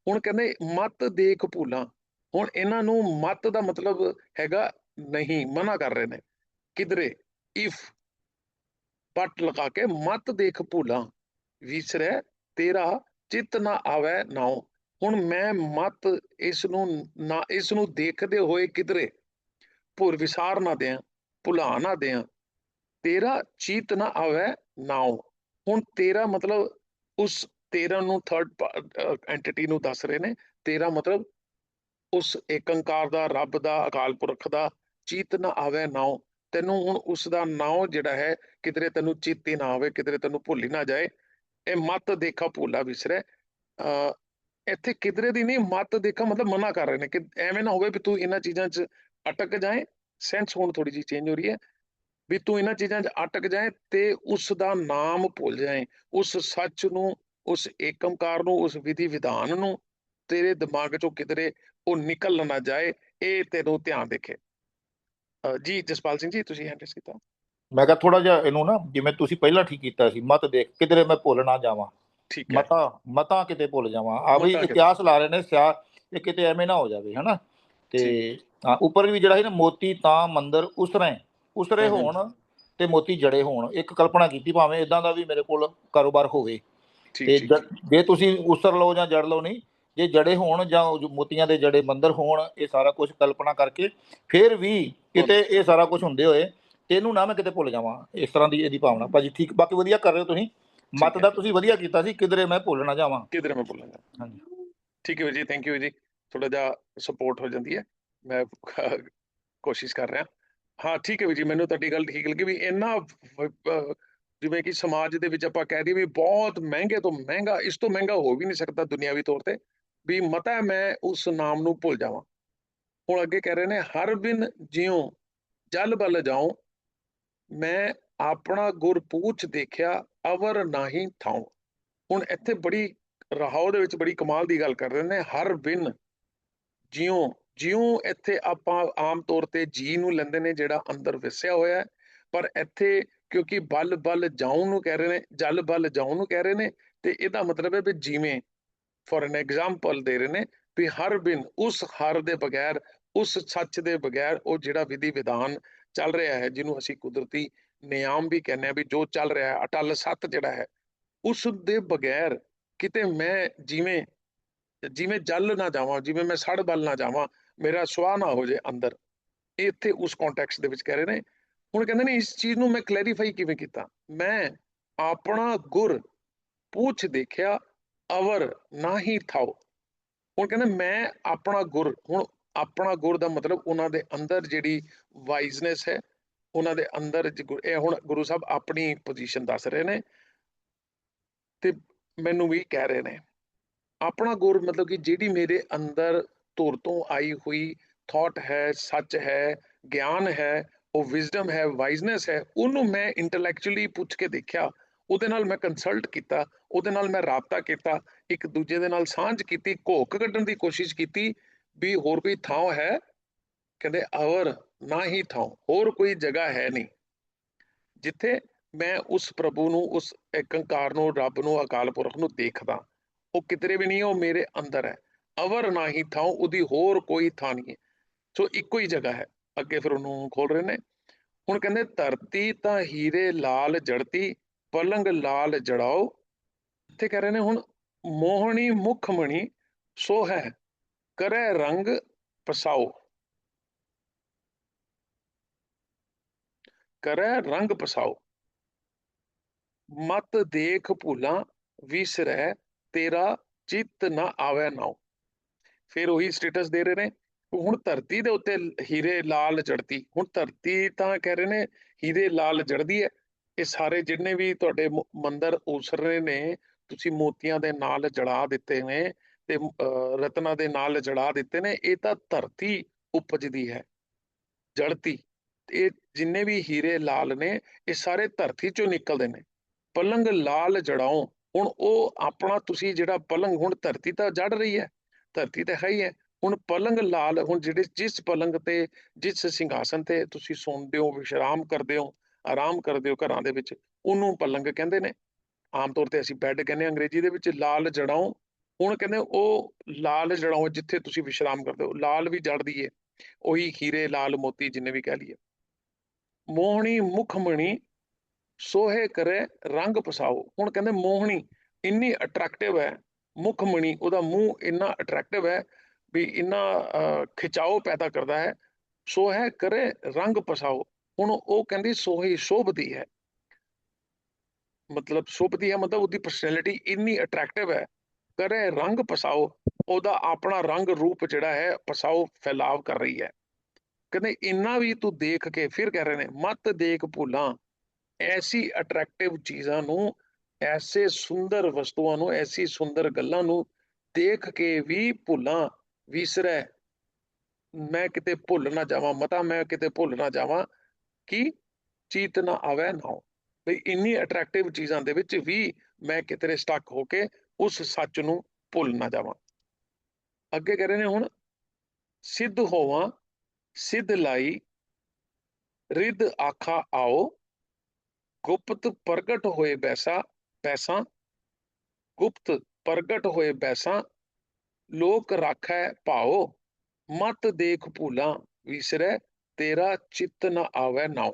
ਹੁਣ ਕਹਿੰਦੇ ਮਤ ਦੇਖ ਭੂਲਾਂ। ਹੁਣ ਇਹਨਾਂ ਨੂੰ ਮਤ ਦਾ ਮਤਲਬ ਹੈਗਾ ਨਹੀਂ ਮਨਾ ਕਰ ਰਹੇ ਨੇ। ਕਿਧਰੇ? ਇਫ ਪੱਟ ਲਗਾ ਕੇ ਮਤ ਦੇਖ ਭੂਲਾਂ। ਵਿਸਰੈ ਤੇਰਾ ਚਿੱਤ ਨਾ ਆਵੇ ਨਾਉ। ਹੁਣ ਮੈਂ ਮਤ ਇਸ ਨੂੰ ਨਾ ਇਸ ਨੂੰ ਦੇਖਦੇ ਹੋਏ ਕਿਧਰੇ? ਭੁਰ ਵਿਸਾਰ ਨਾ ਦਿਆਂ, ਭੁਲਾ ਨਾ ਦਿਆਂ। ਤੇਰਾ ਚੀਤ ਨਾ ਆਵੇ ਨਾਉ। ਹੁਣ ਤੇਰਾ ਮਤਲਬ ਉਸ ਤੇਰਾ ਨੂੰ ਥਰਡ ਐਂਟੀਟੀ ਨੂੰ ਦੱਸ ਰਹੇ ਨੇ। ਤੇਰਾ ਮਤਲਬ ਉਸ ਏਕੰਕਾਰ ਦਾ, ਰੱਬ ਦਾ, ਅਕਾਲ ਪੁਰਖ ਦਾ ਚੀਤ ਨਾ ਆਵੇ ਨਾਉ। ਤੈਨੂੰ ਹੁਣ ਉਸ ਦਾ ਨਾਉ ਜਿਹੜਾ ਹੈ, ਕਿਧਰੇ ਤੈਨੂੰ ਚੀਤੀ ਨਾ ਆਵੇ, ਕਿਧਰੇ ਤੈਨੂੰ ਭੁੱਲੀ ਨਾ ਜਾਏ, ਇਹ ਮਤ ਦੇਖਾ ਭੁੱਲਾ ਵਿਸਰੇ। ਅ ਇੱਥੇ ਕਿਧਰੇ ਦੀ ਨਹੀਂ, ਮਤ ਦੇਖਾ ਮਤਲਬ ਮਨਾ ਕਰ ਰਹੇ ਨੇ ਕਿ ਐਵੇਂ ਨਾ ਹੋਵੇ ਵੀ ਤੂੰ ਇਹਨਾਂ ਚੀਜ਼ਾਂ 'ਚ ਅਟਕ ਜਾਏ ਸੈਂਸ ਹੁਣ ਥੋੜੀ ਜਿਹੀ ਚੇਂਜ ਹੋ ਰਹੀ ਹੈ ਵੀ ਤੂੰ ਇਹਨਾਂ ਚੀਜ਼ਾਂ 'ਚ ਅਟਕ ਜਾਏ ਤੇ ਉਸ ਦਾ ਨਾਮ ਭੁੱਲ ਜਾਏ, ਉਸ ਸੱਚ ਨੂੰ, ਉਸ ਏਕਮਕਾਰ ਨੂੰ, ਉਸ ਵਿਧੀ ਵਿਧਾਨ ਨੂੰ ਤੇਰੇ ਦਿਮਾਗ ਚੋਂ ਕਿਧਰੇ ਉਹ ਨਿਕਲ ਨਾ ਜਾਏ, ਇਹ ਤੈਨੂੰ ਧਿਆਨ ਦੇਖੇ। ਜੀ, ਜਸਪਾਲ ਸਿੰਘ ਜੀ, ਤੁਸੀਂ ਹੈਂਡਲ ਕੀਤਾ। ਮੈਂ ਕਿਹਾ ਥੋੜਾ ਜਿਹਾ ਇਹਨੂੰ ਨਾ, ਜਿਵੇਂ ਤੁਸੀਂ ਪਹਿਲਾਂ ਠੀਕ ਕੀਤਾ ਸੀ, ਮਤ ਦੇਖ ਕਿਧਰੇ ਮੈਂ ਭੁੱਲ ਨਾ ਜਾਵਾਂ। ਠੀਕ ਹੈ। ਮਤਾ ਮਤਾ ਕਿਤੇ ਭੁੱਲ ਜਾਵਾਂ। ਆ ਵੀ। ਇਤਿਹਾਸ ਲਾ ਰਹੇ ਨੇ ਸਿਆ ਇਹ ਕਿਤੇ ਐਵੇਂ ਨਾ ਹੋ ਜਾਵੇ ਹਨਾ? ਤੇ ਉੱਪਰ ਵੀ ਜਿਹੜਾ ਸੀ ਨਾ ਮੋਤੀ ਤਾਂ ਮੰਦਰ ਉਸਰੇ ਉਸਰੇ। ਹੋਣ ਤੇ ਮੋਤੀ ਜੜੇ ਹੋਣ ਇੱਕ ਕਲਪਨਾ ਕੀਤੀ ਭਾਵੇਂ ਇਦਾਂ ਦਾ ਵੀ ਮੇਰੇ ਕੋਲ ਕਾਰੋਬਾਰ ਹੋਵੇ। ਤੇ ਜ- ਤੁਸੀਂ ਉਸਰ ਲਓ ਜਾਂ ਜੜ ਲਓ ਨਹੀਂ ਜੇ ਜੜੇ ਹੋਣ ਜੋ ਮੋਤੀਆਂ ਦੇ ਜੜੇ ਮੰਦਰ ਹੋਣ ਇਹ ਸਾਰਾ ਕੁਝ ਕਲਪਨਾ ਕਰਕੇ ਫਿਰ ਵੀ ਕਿਤੇ ਇਹ ਸਾਰਾ ਕੁਝ ਹੁੰਦੇ ਹੋਏ ਤੇ ਇਹਨੂੰ ਨਾ ਮੈਂ ਕਿਤੇ ਭੁੱਲ ਜਾਵਾਂ ਇਸ ਤਰ੍ਹਾਂ ਦੀ ਇਹਦੀ ਭਾਵਨਾ। ਭਾਜੀ ਠੀਕ ਬਾਕੀ ਵਧੀਆ ਕਰ ਰਹੇ ਹੋ ਤੁਸੀਂ? ਮਤ। ਦਾ ਤੁਸੀਂ ਵਧੀਆ ਕੀਤਾ ਸੀ ਕਿਧਰੇ ਮੈਂ ਭੁੱਲ ਨਾ ਜਾਵਾਂ। ਕਿਧਰੇ ਮੈਂ ਬੋਲਾਂਗਾ ਹਾਂਜੀ। ਠੀਕ ਹੈ ਜੀ ਥੈਂਕ ਯੂ ਜੀ। ਥੋੜਾ ਜਿਹਾ ਸਪੋਰਟ ਹੋ ਜਾਂਦੀ ਹੈ। ਮੈਂ ਕੋਸ਼ਿਸ਼ ਕਰ ਰਿਹਾ। ਹਾਂ ਠੀਕ ਹੈ ਜੀ ਮੈਨੂੰ ਤੁਹਾਡੀ ਗੱਲ ਠੀਕ ਲੱਗੀ ਵੀ ਇੰਨਾ ਜਿਵੇਂ ਕਿ ਸਮਾਜ ਦੇ ਵਿੱਚ ਆਪਾਂ ਕਹਿ ਦਈਏ ਵੀ ਬਹੁਤ ਮਹਿੰਗੇ ਤੋਂ ਮਹਿੰਗਾ ਇਸ ਤੋਂ ਮਹਿੰਗਾ ਹੋ ਵੀ ਨਹੀਂ ਸਕਦਾ ਦੁਨਿਆਵੀ ਤੌਰ ਤੇ ਵੀ ਮਤਾ ਮੈਂ ਉਸ ਨਾਮ ਨੂੰ ਭੁੱਲ ਜਾਵਾਂ। ਹੁਣ ਅੱਗੇ ਕਹਿ ਰਹੇ ਨੇ ਹਰ ਬਿਨ ਜਿਉ ਜਲ ਬਲ ਜਾਉ ਮੈਂ ਆਪਣਾ ਗੁਰ ਪੂਛ ਦੇਖਿਆ, ਅਵਰ ਨਾਹੀ ਥਾਉ। ਹੁਣ ਇੱਥੇ ਬੜੀ, ਰਹਾਉ ਦੇ ਵਿੱਚ ਬੜੀ ਕਮਾਲ ਦੀ ਗੱਲ ਕਰ ਰਹੇ ਨੇ, ਹਰ ਬਿਨ ਜਿਉ ਜਿਉ ਇੱਥੇ ਆਪਾਂ ਆਮ ਤੌਰ ਤੇ ਜੀ ਨੂੰ ਲੈਂਦੇ ਨੇ, ਜਿਹੜਾ ਅੰਦਰ ਵਸਿਆ ਹੋਇਆ ਪਰ ਇੱਥੇ ਕਿਉਂਕਿ ਬਲ ਬਲ ਜਾਉ ਨੂੰ ਕਹਿ ਰਹੇ ਨੇ, ਜਲ, ਬਲ ਜਾਉ ਨੂੰ ਕਹਿ ਰਹੇ ਨੇ, ਤੇ ਇਹਦਾ ਮਤਲਬ ਹੈ ਵੀ ਜਿਵੇਂ ਫॉर ਐਨ ਐਗਜ਼ਾਮਪਲ ਦੇ ਰਹੇ ਨੇ, ਵੀ ਹਰ ਬਿਨ, ਉਸ ਹਰ ਦੇ ਬਗੈਰ, ਉਸ ਸੱਚ ਦੇ ਬਗੈਰ ਉਹ ਜਿਹੜਾ ਵਿਧੀ ਵਿਧਾਨ ਚੱਲ ਰਿਹਾ ਹੈ, ਜਿਹਨੂੰ ਅਸੀਂ ਕੁਦਰਤੀ ਨਿਯਮ ਵੀ ਕਹਿੰਦੇ ਆ ਵੀ ਜੋ ਚੱਲ ਰਿਹਾ ਹੈ, ਅਟਲ ਸੱਤ ਜਿਹੜਾ ਹੈ, ਉਸ ਦੇ ਬਗੈਰ ਕਿਤੇ ਮੈਂ ਜਿਵੇਂ ਜਿਵੇਂ ਜਲ ਨਾ ਜਾਵਾਂ, ਜਿਵੇਂ ਮੈਂ ਸੜ ਬਲ ਨਾ ਜਾਵਾਂ, ਮੇਰਾ ਸੁਆਹ ਨਾ ਹੋ ਜੇ ਅੰਦਰ। ਇਹ ਇੱਥੇ ਉਸ ਕੰਟੈਕਸਟ ਦੇ ਵਿੱਚ ਕਹਿ ਰਹੇ ਨੇ। ਹੁਣ ਕਹਿੰਦੇ ਨੇ, ਇਸ ਚੀਜ਼ ਨੂੰ ਮੈਂ ਕਲੈਰੀਫਾਈ ਕਿਵੇਂ ਕੀਤਾ? ਮੈਂ ਆਪਣਾ ਗੁਰ ਪੁੱਛ ਦੇਖਿਆ, ਅਵਰ ਨਾਹੀ ਥਾਓ ਹੁਣ ਕਹਿੰਦੇ ਮੈਂ ਆਪਣਾ ਗੁਰ, ਹੁਣ ਆਪਣਾ ਗੁਰ ਦਾ ਮਤਲਬ ਉਹਨਾਂ ਦੇ ਅੰਦਰ ਜਿਹੜੀ ਵਾਈਜ਼ਨੈਸ ਹੈ ਉਹਨਾਂ ਦੇ ਅੰਦਰ ਇਹ ਹੁਣ ਗੁਰੂ ਸਾਹਿਬ ਆਪਣੀ ਪੋਜੀਸ਼ਨ ਦੱਸ ਰਹੇ ਨੇ ਤੇ ਮੈਨੂੰ ਵੀ ਕਹਿ ਰਹੇ ਨੇ। ਆਪਣਾ ਗੁਰ ਮਤਲਬ ਕਿ ਜਿਹੜੀ ਮੇਰੇ ਅੰਦਰ ਧੁਰ ਤੋਂ ਆਈ ਹੋਈ ਥਾਟ ਹੈ, ਸੱਚ ਹੈ, ਗਿਆਨ ਹੈ, ਉਹ ਵਿਜ਼ਡਮ ਹੈ ਵਾਈਜ਼ਨੈਸ ਹੈ, ਉਹਨੂੰ ਮੈਂ ਇੰਟੈਲੈਕਚੁਅਲੀ ਪੁੱਛ ਕੇ ਦੇਖਿਆ, ਉਹਦੇ ਨਾਲ ਮੈਂ ਕੰਸਲਟ ਕੀਤਾ, ਉਹਦੇ ਨਾਲ ਮੈਂ ਰਾਬਤਾ ਕੀਤਾ, ਇੱਕ ਦੂਜੇ ਦੇ ਨਾਲ ਸਾਂਝ ਕੀਤੀ ਘੋਖ ਕੱਢਣ ਦੀ ਕੋਸ਼ਿਸ਼ ਕੀਤੀ ਵੀ ਹੋਰ ਕੋਈ ਥਾਂ ਹੈ? ਕਹਿੰਦੇ, ਅਵਰ ਨਾ ਹੀ ਥਾਂ, ਹੋਰ ਕੋਈ ਜਗ੍ਹਾ ਹੈ ਨਹੀਂ। ਜਿੱਥੇ ਮੈਂ ਉਸ ਪ੍ਰਭੂ ਨੂੰ, ਉਸ ਏਕੰਕਾਰ ਨੂੰ, ਰੱਬ ਨੂੰ, ਅਕਾਲ ਪੁਰਖ ਨੂੰ ਦੇਖਦਾ, ਉਹ ਕਿਤੇ ਵੀ ਨਹੀਂ, ਉਹ ਮੇਰੇ ਅੰਦਰ ਹੈ। ਅਵਰ ਨਾ ਹੀ ਥਾਂ, ਉਹਦੀ ਹੋਰ ਕੋਈ ਥਾਂ ਨਹੀਂ ਹੈ। ਸੋ ਇੱਕੋ ਹੀ ਜਗ੍ਹਾ ਹੈ। ਅੱਗੇ ਫਿਰ ਉਹਨੂੰ ਖੋਲ ਰਹੇ ਨੇ। ਹੁਣ ਕਹਿੰਦੇ, ਧਰਤੀ ਤਾਂ ਹੀਰੇ, ਲਾਲ ਜੜਤੀ ਪਲੰਗ, ਲਾਲ, ਜੜਾਓ। ਇੱਥੇ ਕਹਿ ਰਹੇ ਨੇ ਹੁਣ, ਮੋਹਣੀ ਮੁਖ ਮਣੀ ਸੋ ਹੈ ਕਰੈ ਰੰਗ, ਪਸਾਓ। ਕਰੈ ਰੰਗ ਪਸਾਓ। ਮਤ ਦੇਖ ਭੂਲਾਂ ਵਿਸਰੈ ਤੇਰਾ ਚਿੱਤ ਨਾ ਆਵੈ ਨਾਉ। ਫਿਰ ਉਹੀ ਸਟੇਟਸ ਦੇ ਰਹੇ ਨੇ। ਹੁਣ ਧਰਤੀ ਦੇ ਉੱਤੇ ਹੀਰੇ ਲਾਲ ਜੜਦੀ ਹੁਣ ਧਰਤੀ ਤਾਂ ਕਹਿ ਰਹੇ ਨੇ ਹੀਰੇ ਲਾਲ ਜੜਦੀ ਹੈ ਇਹ ਸਾਰੇ ਜਿੰਨੇ ਵੀ ਤੁਹਾਡੇ ਮੰਦਰ ਮੰਦਿਰ ਉਸਰ ਰਹੇ ਨੇ ਤੁਸੀਂ ਮੋਤੀਆਂ ਦੇ ਨਾਲ ਜੜਾ ਦਿੱਤੇ ਨੇ ਤੇ ਅਹ, ਰਤਨਾਂ ਦੇ ਨਾਲ ਜੜਾ ਦਿੱਤੇ ਨੇ ਇਹ ਤਾਂ ਧਰਤੀ ਉਪਜਦੀ ਹੈ। ਜੜਤੀ ਇਹ ਜਿੰਨੇ ਵੀ ਹੀਰੇ ਲਾਲ ਨੇ, ਇਹ ਸਾਰੇ ਧਰਤੀ ਚੋਂ ਨਿਕਲਦੇ ਨੇ। ਪਲੰਗ ਲਾਲ ਜੜਾਓ ਹੁਣ ਉਹ ਆਪਣਾ ਤੁਸੀਂ ਜਿਹੜਾ ਪਲੰਗ ਹੁਣ ਧਰਤੀ ਤਾਂ ਜੜ ਰਹੀ ਹੈ, ਧਰਤੀ ਤਾਂ ਹੈ ਹੀ ਹੈ। ਹੁਣ ਪਲੰਗ ਲਾਲ, ਹੁਣ ਜਿਹੜੇ ਜਿਸ ਪਲੰਗ ਤੇ, ਜਿਸ ਸਿੰਘਾਸਨ ਤੇ ਤੁਸੀਂ ਸੌਂਦੇ ਹੋ, ਵਿਸ਼ਰਾਮ ਕਰਦੇ ਹੋ, ਆਰਾਮ ਕਰਦੇ ਹੋ ਘਰਾਂ ਦੇ ਵਿੱਚ, ਉਹਨੂੰ ਪਲੰਗ ਕਹਿੰਦੇ ਨੇ। ਆਮ ਤੌਰ ਤੇ ਅਸੀਂ ਬੈੱਡ ਕਹਿੰਦੇ ਹਾਂ ਅੰਗਰੇਜ਼ੀ ਦੇ ਵਿੱਚ, ਲਾਲ ਜੜਾਓ ਹੁਣ ਕਹਿੰਦੇ ਉਹ ਲਾਲ ਜੜਾਓ ਜਿੱਥੇ ਤੁਸੀਂ ਵਿਸ਼ਰਾਮ ਕਰਦੇ ਹੋ, ਲਾਲ ਵੀ ਜੜਦੀ ਏ ਉਹੀ ਹੀਰੇ ਲਾਲ ਮੋਤੀ ਜਿੰਨੇ ਵੀ ਕਹਿ ਲਈਏ। ਮੋਹਣੀ ਮੁਖਮਣੀ ਸੋਹੇ ਕਰੇ ਰੰਗ ਪਸਾਓ। ਹੁਣ ਕਹਿੰਦੇ ਮੋਹਣੀ ਇੰਨੀ ਅਟਰੈਕਟਿਵ ਹੈ ਮੁਖਮਣੀ ਉਹਦਾ ਮੂੰਹ ਇੰਨਾ ਅਟਰੈਕਟਿਵ ਹੈ ਵੀ ਇੰਨਾ ਅਹ, ਖਿਚਾਓ ਪੈਦਾ ਕਰਦਾ ਹੈ। ਸੋਹੇ ਕਰੇ ਰੰਗ ਪਸਾਓ। ਹੁਣ ਉਹ ਕਹਿੰਦੀ ਸੋਹੀ ਸ਼ੋਭਦੀ ਹੈ। ਮਤਲਬ ਸ਼ੋਭਦੀ ਹੈ ਮਤਲਬ ਉਹਦੀ ਪਰਸਨੈਲਿਟੀ ਇੰਨੀ ਅਟਰੈਕਟਿਵ ਹੈ। ਕਰੇ ਰੰਗ ਪਸਾਓ ਉਹਦਾ ਆਪਣਾ ਰੰਗ ਰੂਪ ਜਿਹੜਾ ਹੈ ਪਸਾਓ ਫੈਲਾਵ ਕਰ ਰਹੀ ਹੈ। ਕਹਿੰਦੇ ਇੰਨਾ ਵੀ ਤੂੰ ਦੇਖ ਕੇ ਫਿਰ ਕਹਿ ਰਹੇ ਨੇ, ਮਤ ਦੇਖ ਭੁੱਲਾਂ। ਐਸੀ ਅਟਰੈਕਟਿਵ ਚੀਜ਼ਾਂ ਨੂੰ, ਐਸੇ ਸੁੰਦਰ ਵਸਤੂਆਂ ਨੂੰ, ਐਸੀ ਸੁੰਦਰ ਗੱਲਾਂ ਨੂੰ ਦੇਖ ਕੇ ਵੀ ਭੁੱਲਾਂ, ਵਿਸਰੈ। ਮੈਂ ਕਿਤੇ ਭੁੱਲ ਨਾ ਜਾਵਾਂ, ਮਤਾ ਮੈਂ ਕਿਤੇ ਭੁੱਲ ਨਾ ਜਾਵਾਂ ਕਿ ਚੀਤ ਨਾ ਆਵੇ ਨਾ ਵੀ ਇੰਨੀ ਅਟਰੈਕਟਿਵ ਚੀਜ਼ਾਂ ਦੇ ਵਿੱਚ ਵੀ ਮੈਂ ਕਿਤੇ ਸਟਕ ਹੋ ਕੇ ਉਸ ਸੱਚ ਨੂੰ ਭੁੱਲ ਨਾ ਜਾਵਾਂ। ਅੱਗੇ ਕਹਿ ਰਹੇ ਨੇ ਹੁਣ, ਸਿੱਧ ਹੋਵਾਂ ਸਿੱਧ ਲਾਈ, ਰਿੱਧ ਆਖਾ ਆਓ, ਗੁਪਤ ਪ੍ਰਗਟ ਹੋਏ ਬੈਸਾ ਪੈਸਾ ਗੁਪਤ ਪ੍ਰਗਟ ਹੋਏ ਬੈਸਾ, ਲੋਕ ਰਾਖੈ ਭਾਓ, ਮਤ ਦੇਖ ਭੂਲਾ ਵਿਸਰੈ, ਤੇਰਾ ਚਿੱਤ ਨ ਆਵੈ ਨਾਉ।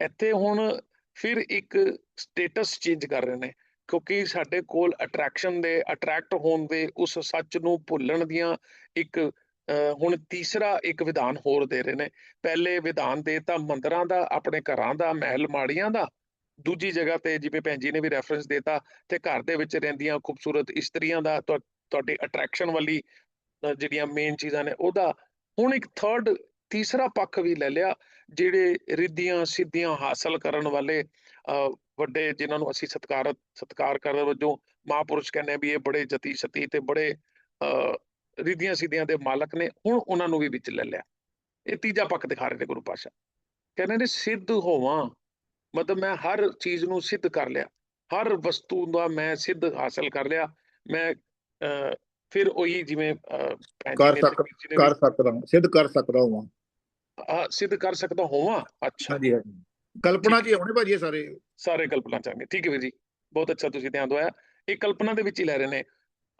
ਇੱਥੇ ਹੁਣ ਫਿਰ ਇੱਕ ਸਟੇਟਸ ਚੇਂਜ ਕਰ ਰਹੇ ਨੇ, ਕਿਉਂਕਿ ਸਾਡੇ ਕੋਲ ਅਟਰੈਕਸ਼ਨ ਦੇ ਅਟਰੈਕਟ ਹੋਣ ਦੇ, ਉਸ ਸੱਚ ਨੂੰ ਭੁੱਲਣ ਦੀਆਂ ਇੱਕ ਹੁਣ ਤੀਸਰਾ ਇੱਕ ਵਿਧਾਨ ਹੋਰ ਦੇ ਰਹੇ ਨੇ। ਪਹਿਲੇ ਵਿਧਾਨ ਦੇ ਤਾਂ ਮੰਦਰਾਂ ਦਾ ਆਪਣੇ ਘਰਾਂ ਦਾ ਮਹਿਲ ਮਾੜੀਆਂ ਦਾ। ਦੂਜੀ ਜਗ੍ਹਾ ਤੇ ਜਿਵੇਂ ਭੈਣ ਜੀ ਨੇ ਵੀ ਰੈਫਰੈਂਸ ਦਿੱਤਾ ਤੇ ਘਰ ਦੇ ਵਿੱਚ ਰਹਿੰਦੀਆਂ ਖੂਬਸੂਰਤ ਇਸਤਰੀਆਂ ਦਾ ਤੁਹਾ- ਤੁਹਾਡੀ ਅਟਰੈਕਸ਼ਨ ਵਾਲੀ ਜਿਹੜੀਆਂ ਮੇਨ ਚੀਜ਼ਾਂ ਨੇ ਉਹਦਾ। ਹੁਣ ਇੱਕ ਥਰਡ ਤੀਸਰਾ ਪੱਖ ਵੀ ਲੈ ਲਿਆ ਜਿਹੜੇ ਰਿੱਧੀਆਂ ਸਿੱਧੀਆਂ ਹਾਸਲ ਕਰਨ ਵਾਲੇ ਅਹ, ਵੱਡੇ ਜਿਨ੍ਹਾਂ ਨੂੰ ਅਸੀਂ ਸਤਿਕਾਰ ਸਤਿਕਾਰ ਕਰਨ ਵਜੋਂ ਮਹਾਪੁਰਸ਼ ਕਹਿੰਦੇ ਵੀ ਇਹ ਬੜੇ ਜਤੀ ਸਤੀ ਤੇ ਬੜੇ ਅਹ, ਰਿੱਧੀਆਂ ਸਿੱਧੀਆਂ ਦੇ ਮਾਲਕ ਨੇ ਹੁਣ ਉਹਨਾਂ ਨੂੰ ਵੀ ਵਿੱਚ ਲੈ ਲਿਆ। ਇਹ ਤੀਜਾ ਪੱਖ ਦਿਖਾ ਰਹੇ ਨੇ ਗੁਰੂ ਪਾਸ਼ਾ ਕਹਿੰਦੇ ਨੇ ਸਿੱਧ ਹੋਵਾਂ ਮਤਲਬ ਮੈਂ ਹਰ ਚੀਜ਼ ਨੂੰ ਸਿੱਧ ਕਰ ਲਿਆ। ਹਰ ਵਸਤੂ ਦਾ ਮੈਂ ਸਿੱਧ ਹਾਸਲ ਕਰ ਲਿਆ। ਮੈਂ ਫਿਰ ਉਹੀ ਜਿਵੇਂ ਜੀ ਕਰ ਸਕ- ਜੀ ਕਰ ਸਕਦਾ ਸਿੱਧ ਕਰ ਸਕਦਾ ਹਾਂ ਸਿੱਧ ਕਰ ਸਕਦਾ ਹੋਵਾਂ? ਅੱਛਾ। ਹਾਂਜੀ ਕਲਪਨਾ ਜੀ ਹੋਣੇ ਭਾਜੀ ਸਾਰੇ। ਸਾਰੇ ਕਲਪਨਾ ਚਾਹੁੰਦੇ ਠੀਕ ਹੈ ਵੀਰ ਜੀ। ਬਹੁਤ ਅੱਛਾ ਤੁਸੀਂ ਧਿਆਨ ਦਵਾਇਆ। ਇਹ ਕਲਪਨਾ ਦੇ ਵਿੱਚ ਹੀ ਲੈ ਰਹੇ ਨੇ।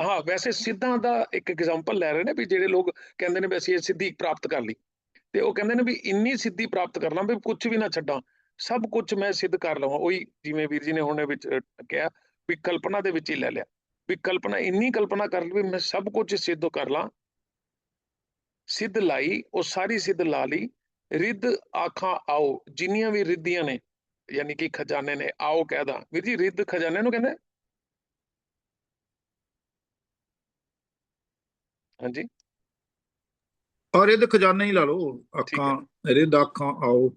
ਹਾਂ, ਵੈਸੇ ਸਿੱਧਾਂ ਦਾ ਇੱਕ ਐਗਜ਼ਾਮਪਲ ਲੈ ਰਹੇ ਨੇ ਵੀ ਜਿਹੜੇ ਲੋਕ ਕਹਿੰਦੇ ਨੇ ਵੀ ਅਸੀਂ ਇਹ ਸਿੱਧੀ ਪ੍ਰਾਪਤ ਕਰ ਲਈ। ਤੇ ਉਹ ਕਹਿੰਦੇ ਨੇ ਵੀ ਇੰਨੀ ਸਿੱਧੀ ਪ੍ਰਾਪਤ ਕਰ ਲਾਂ ਵੀ ਕੁਝ ਵੀ ਨਾ ਛੱਡਾਂ। ਸਭ ਕੁਝ ਮੈਂ ਸਿੱਧ ਕਰ ਲਵਾਂ। ਉਹੀ ਜਿਵੇਂ ਵੀਰ ਜੀ ਨੇ ਹੁਣੇ ਵਿੱਚ ਕਿਹਾ, ਵੀ ਕਲਪਨਾ ਦੇ ਵਿੱਚ ਹੀ ਲੈ ਲਿਆ। ਵੀ ਕਲਪਨਾ, ਇੰਨੀ ਕਲਪਨਾ ਕਰ ਲਈ ਵੀ ਮੈਂ ਸਭ ਕੁਝ ਸਿੱਧ ਕਰ ਲਾਂ। ਸਿੱਧ ਲਾਈ, ਉਹ ਸਾਰੀ ਸਿੱਧ ਲਾ ਲਈ। ਰਿੱਧ ਆਖਾਂ, ਆਓ। ਜਿੰਨੀਆਂ ਵੀ ਰਿੱਧੀਆਂ ਨੇ, ਯਾਨੀ ਕਿ ਖਜ਼ਾਨੇ ਨੇ, ਆਓ ਕਹਿਦਾ ਵੀਰ ਜੀ, ਰਿੱਧ ਖਜ਼ਾਨੇ ਨੂੰ ਕਹਿੰਦੇ ਹਾਂਜੀ। ਔਰ ਇਹਦੇ ਖਜ਼ਾਨੇ ਹੀ ਲਾ ਲਓ ਅੱਖਾਂ ਰਿੱਧ ਅੱਖਾਂ ਆਓ।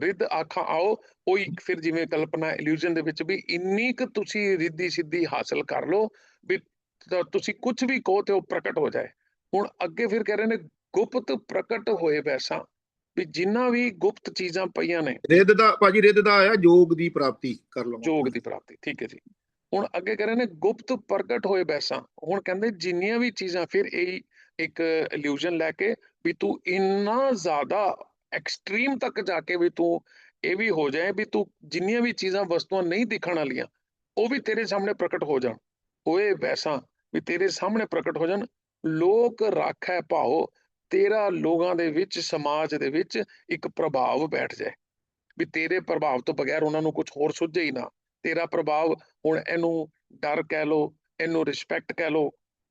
ਰਿੱਧ ਆਖਾਂ ਆਓ ਉਹ ਇੱਕ ਫਿਰ ਜਿਵੇਂ ਕਲਪਨਾ ਇਲੂਜਨ ਦੇ ਵਿੱਚ ਵੀ ਇੰਨੀ ਕੁ ਤੁਸੀਂ ਰਿੱਧੀ ਸਿੱਧੀ ਹਾਸਲ ਕਰ ਲਓ ਵੀ ਤੁਸੀਂ ਕੁਝ ਵੀ ਕਹੋ ਤੇ ਉਹ ਪ੍ਰਗਟ ਹੋ ਜਾਏ। ਹੁਣ ਅੱਗੇ ਫਿਰ ਕਹਿ ਰਹੇ ਨੇ ਗੁਪਤ ਪ੍ਰਗਟ ਹੋਏ ਵੈਸਾ ਵੀ ਜਿੰਨਾ ਵੀ ਗੁਪਤ ਚੀਜ਼ਾਂ ਪਈਆਂ ਨੇ। ਰਿੱਧ ਦਾ ਭਾਜੀ ਰਿੱਧ ਦਾ ਆਇਆ ਯੋਗ ਦੀ ਪ੍ਰਾਪਤੀ ਕਰ ਲਵਾਂ। ਜੋਗ ਦੀ ਪ੍ਰਾਪਤੀ ਠੀਕ ਹੈ ਜੀ। ਹੁਣ ਅੱਗੇ ਕਹਿ ਰਹੇ ਨੇ ਗੁਪਤ ਪ੍ਰਗਟ ਹੋਏ ਬੈਸਾਂ ਹੁਣ ਕਹਿੰਦੇ ਜਿੰਨੀਆਂ ਵੀ ਚੀਜ਼ਾਂ, ਫਿਰ ਇਹ ਇੱਕ ਇਲੂਜਨ ਲੈ ਕੇ ਵੀ ਤੂੰ ਇੰਨਾ ਜ਼ਿਆਦਾ ਐਕਸਟ੍ਰੀਮ ਤੱਕ ਜਾ ਕੇ ਵੀ ਤੂੰ ਇਹ ਵੀ ਹੋ ਜਾਏ ਵੀ ਤੂੰ ਜਿੰਨੀਆਂ ਵੀ ਚੀਜ਼ਾਂ, ਵਸਤੂਆਂ ਨਹੀਂ ਦਿਖਣ ਵਾਲੀਆਂ, ਉਹ ਵੀ ਤੇਰੇ ਸਾਹਮਣੇ ਪ੍ਰਗਟ ਹੋ ਜਾਣ। ਹੋਏ ਵੈਸਾਂ ਵੀ ਤੇਰੇ ਸਾਹਮਣੇ ਪ੍ਰਗਟ ਹੋ ਜਾਣ। ਲੋਕ ਰਾਖੈ ਭਾਓ, ਤੇਰਾ ਲੋਕਾਂ ਦੇ ਵਿੱਚ, ਸਮਾਜ ਦੇ ਵਿੱਚ ਇੱਕ ਪ੍ਰਭਾਵ ਬੈਠ ਜਾਏ। ਵੀ ਤੇਰੇ ਪ੍ਰਭਾਵ ਤੋਂ ਬਗੈਰ ਉਹਨਾਂ ਨੂੰ ਕੁਝ ਹੋਰ ਸੁਝੇ ਹੀ ਨਾ। ਤੇਰਾ ਪ੍ਰਭਾਵ ਹੁਣ ਇਹਨੂੰ ਡਰ ਕਹਿ ਲੋ ਇਹਨੂੰ ਰਿਸਪੈਕਟ ਕਹਿ ਲੋ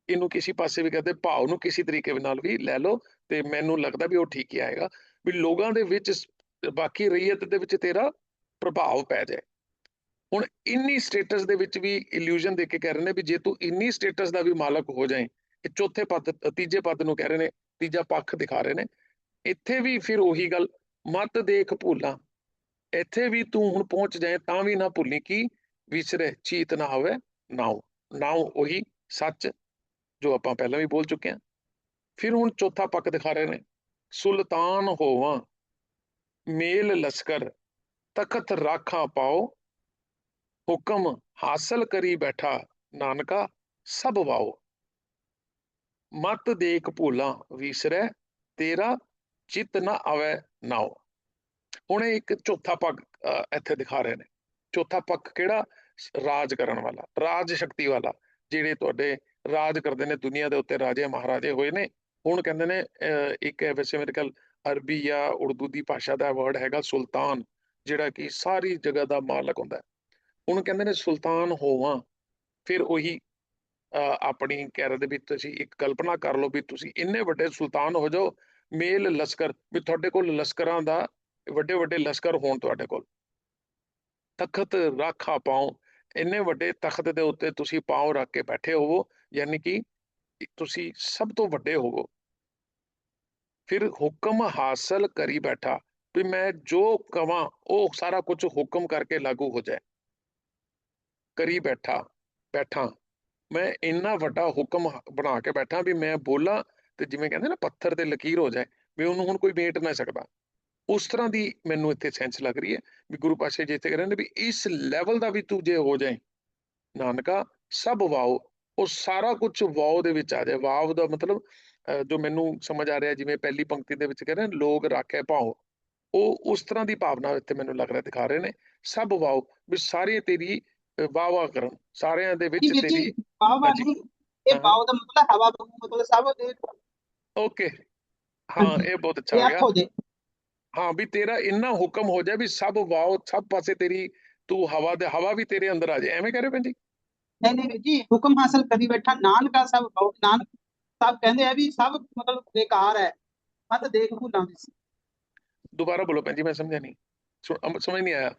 ਇਹਨੂੰ ਕਿਸੇ ਪਾਸੇ ਵੀ ਕਹਦੇ ਭਾਵ ਨੂੰ ਕਿਸੇ ਤਰੀਕੇ ਨਾਲ ਵੀ ਲੈ ਲੋ ਤੇ ਮੈਨੂੰ ਲੱਗਦਾ ਵੀ ਉਹ ਠੀਕ ਹੀ ਆਏਗਾ, ਵੀ ਲੋਕਾਂ ਦੇ ਵਿੱਚ ਬਾਕੀ ਰਈਅਤ ਦੇ ਵਿੱਚ ਤੇਰਾ ਪ੍ਰਭਾਵ ਪੈ ਜਾਏ। ਹੁਣ ਇੰਨੀ ਸਟੇਟਸ ਦੇ ਵਿੱਚ ਵੀ ਇਲੂਜਨ ਦੇ ਕੇ ਕਹਿ ਰਹੇ ਨੇ ਵੀ ਜੇ ਤੂੰ ਇੰਨੀ ਸਟੇਟਸ ਦਾ ਵੀ ਮਾਲਕ ਹੋ ਜਾਏ, ਇਹ ਚੌਥੇ ਪਦ ਤੀਜੇ ਪਦ ਨੂੰ ਕਹਿ ਰਹੇ ਨੇ, ਤੀਜਾ ਪੱਖ ਦਿਖਾ ਰਹੇ ਨੇ, ਇੱਥੇ ਵੀ ਫਿਰ ਉਹੀ ਗੱਲ, ਮਤ ਦੇਖ ਭੂਲਾਂ ਇੱਥੇ ਵੀ ਤੂੰ ਹੁਣ ਪਹੁੰਚ ਜਾਏ ਤਾਂ ਵੀ ਨਾ ਭੁੱਲੀ ਕਿ ਵਿਸਰੇ, ਚੀਤ ਨਾ ਹੋਵੇ ਨਾਉ। ਨਾਉ ਉਹੀ ਸੱਚ ਜੋ ਆਪਾਂ ਪਹਿਲਾਂ ਵੀ ਬੋਲ ਚੁੱਕੇ ਹਾਂ ਫਿਰ ਹੁਣ ਚੌਥਾ ਪੱਖ ਦਿਖਾ ਰਹੇ ਨੇ। ਸੁਲਤਾਨ ਹੋਵਾਂ, ਮੇਲ ਲਸ਼ਕਰ, ਤਖਤ ਰਾਖਾਂ ਪਾਓ, ਹੁਕਮ ਹਾਸਲ ਕਰੀ ਬੈਠਾ, ਨਾਨਕਾ ਸਭ ਵਾਓ। ਮਤ ਦੇਖ ਭੂਲਾਂ, ਵਿਸਰੈ, ਤੇਰਾ ਚਿਤ ਨਾ ਆਵੇ ਨਾਉ। ਹੁਣ ਇਹ ਇੱਕ ਚੌਥਾ ਪੱਖ ਇੱਥੇ ਦਿਖਾ ਰਹੇ ਨੇ। ਚੌਥਾ ਪੱਖ ਕਿਹੜਾ? ਰਾਜ ਕਰਨ ਵਾਲਾ ਰਾਜ ਸ਼ਕਤੀ ਵਾਲਾ ਜਿਹੜੇ ਤੁਹਾਡੇ ਰਾਜ ਕਰਦੇ ਨੇ ਦੁਨੀਆ ਦੇ ਉੱਤੇ ਰਾਜੇ ਮਹਾਰਾਜੇ ਹੋਏ ਨੇ। ਹੁਣ ਕਹਿੰਦੇ ਨੇ ਇੱਕ ਵੈਸੇ ਮੇਰੇ ਖਿਆਲ ਅਰਬੀ ਜਾਂ ਉਰਦੂ ਦੀ ਭਾਸ਼ਾ ਦਾ ਵਰਡ ਹੈਗਾ ਸੁਲਤਾਨ ਜਿਹੜਾ ਕਿ ਸਾਰੀ ਜਗ੍ਹਾ ਦਾ ਮਾਲਕ ਹੁੰਦਾ ਹੈ। ਹੁਣ ਕਹਿੰਦੇ ਨੇ ਸੁਲਤਾਨ ਹੋਵਾਂ ਫਿਰ ਉਹੀ ਅਹ, ਆਪਣੀ ਕਹਿ ਰਹੇ ਦੇ ਵੀ ਤੁਸੀਂ ਇੱਕ ਕਲਪਨਾ ਕਰ ਲਓ ਵੀ ਤੁਸੀਂ ਇੰਨੇ ਵੱਡੇ ਸੁਲਤਾਨ ਹੋ ਜਾਓ ਮੇਲ ਲਸ਼ਕਰ ਵੀ ਤੁਹਾਡੇ ਕੋਲ ਲਸ਼ਕਰਾਂ ਦਾ ਵੱਡੇ ਵੱਡੇ ਲਸ਼ਕਰ ਹੋਣ ਤੁਹਾਡੇ ਕੋਲ। ਤਖਤ ਰਾਖਾ ਪਾਓ। ਇੰਨੇ ਵੱਡੇ ਤਖਤ ਦੇ ਉੱਤੇ ਤੁਸੀਂ ਪਾਉ ਰੱਖ ਕੇ ਬੈਠੇ ਹੋਵੋ, ਯਾਨੀ ਕਿ ਤੁਸੀਂ ਸਭ ਤੋਂ ਵੱਡੇ ਹੋਵੋ। ਫਿਰ ਹੁਕਮ ਹਾਸਲ ਕਰੀ ਬੈਠਾ ਵੀ ਮੈਂ ਜੋ ਕਵਾਂ, ਉਹ ਸਾਰਾ ਕੁਝ ਹੁਕਮ ਕਰਕੇ ਲਾਗੂ ਹੋ ਜਾਏ। ਕਰੀ ਬੈਠਾ ਬੈਠਾ। ਮੈਂ ਇੰਨਾ ਵੱਡਾ ਹੁਕਮ ਬਣਾ ਕੇ ਬੈਠਾ ਵੀ ਮੈਂ ਬੋਲਾਂ ਤੇ ਜਿਵੇਂ ਕਹਿੰਦੇ ਨਾ ਪੱਥਰ ਤੇ ਲਕੀਰ ਹੋ ਜਾਏ, ਵੀ ਉਹਨੂੰ ਹੁਣ ਕੋਈ ਵੇਟ ਨਾ ਸਕਦਾ। ਉਸ ਤਰ੍ਹਾਂ ਦੀ ਮੈਨੂੰ ਇੱਥੇ ਸੈਂਸ ਲੱਗ ਰਹੀ ਹੈ ਵੀ ਗੁਰੂ ਪਾਸ਼ਾ ਜੀ ਇੱਥੇ ਕਹਿੰਦੇ ਨੇ ਵੀ ਇਸ ਲੈਵਲ ਦਾ ਵੀ ਤੂੰ ਜੇ ਹੋ ਜਾਏ ਨਾਨਕਾ ਸਭ ਵਾਓ ਉਹ ਸਾਰਾ ਕੁਝ ਵਾਓ ਦੇ ਵਿੱਚ ਆ ਜਾਏ ਵਾਓ ਦਾ ਮਤਲਬ ਜੋ ਮੈਨੂੰ ਸਮਝ ਆ ਰਿਹਾ ਜਿਵੇਂ ਪਹਿਲੀ ਪੰਕਤੀ ਦੇ ਵਿੱਚ ਕਹਿੰਦੇ ਨੇ ਲੋਕ ਰਾਖੇ ਭਾਓ ਉਹ ਉਸ ਤਰ੍ਹਾਂ ਦੀ ਭਾਵਨਾ ਇੱਥੇ ਮੈਨੂੰ ਲੱਗ ਰਿਹਾ ਦਿਖਾ ਰਹੇ ਨੇ ਸਭ ਵਾਓ ਵੀ ਸਾਰੇ ਤੇਰੀ ਵਾਹ ਕਰਨ ਸਾਰਿਆਂ ਦੇ ਵਿੱਚ ਤੇਰੀ। ਨਹੀਂ ਇਹ। ਬਾਉ ਦਾ ਮਤਲਬ ਹਵਾ ਮਤਲਬ ਸਭ ਦੇ ਓਕੇ ਹਾਂ। ਇਹ ਬਹੁਤ ਅੱਛਾ ਇਹ ਹੋ ਗਿਆ ਹੋ ਜੇ ਵੀ ਤੇਰਾ ਇੰਨਾ ਹੁਕਮ ਹੋ ਜਾਏ ਵੀ ਸਭ ਵਾਓ ਸਭ ਪਾਸੇ ਤੇਰੀ ਤੂੰ ਹਵਾ ਦੇ ਹਵਾ ਵੀ ਤੇਰੇ ਅੰਦਰ ਆ ਜਾਏ। ਐਵੇਂ ਕਹ ਰਹੇ ਭੈਣ ਜੀ? ਨਹੀਂ ਨਹੀਂ ਜੀ ਹੁਕਮ ਹਾਸਲ ਕਰੀ ਬੈਠਾ। ਨਾਨਕਾ ਸਭ ਬਾਉ ਨਾਨਕ ਸਭ ਕਹਿੰਦੇ ਆ ਵੀ ਸਭ ਮਤਲਬ ਬੇਕਾਰ ਹੈ ਮਤ ਦੇਖ ਭੁੱਲਾਂ ਦੀ ਦੁਬਾਰਾ ਬੋਲੋ ਭੈਣ ਜੀ ਮੈਂ ਸਮਝਿਆ ਨਹੀਂ। ਸਮਝ ਨਹੀਂ ਆਇਆ।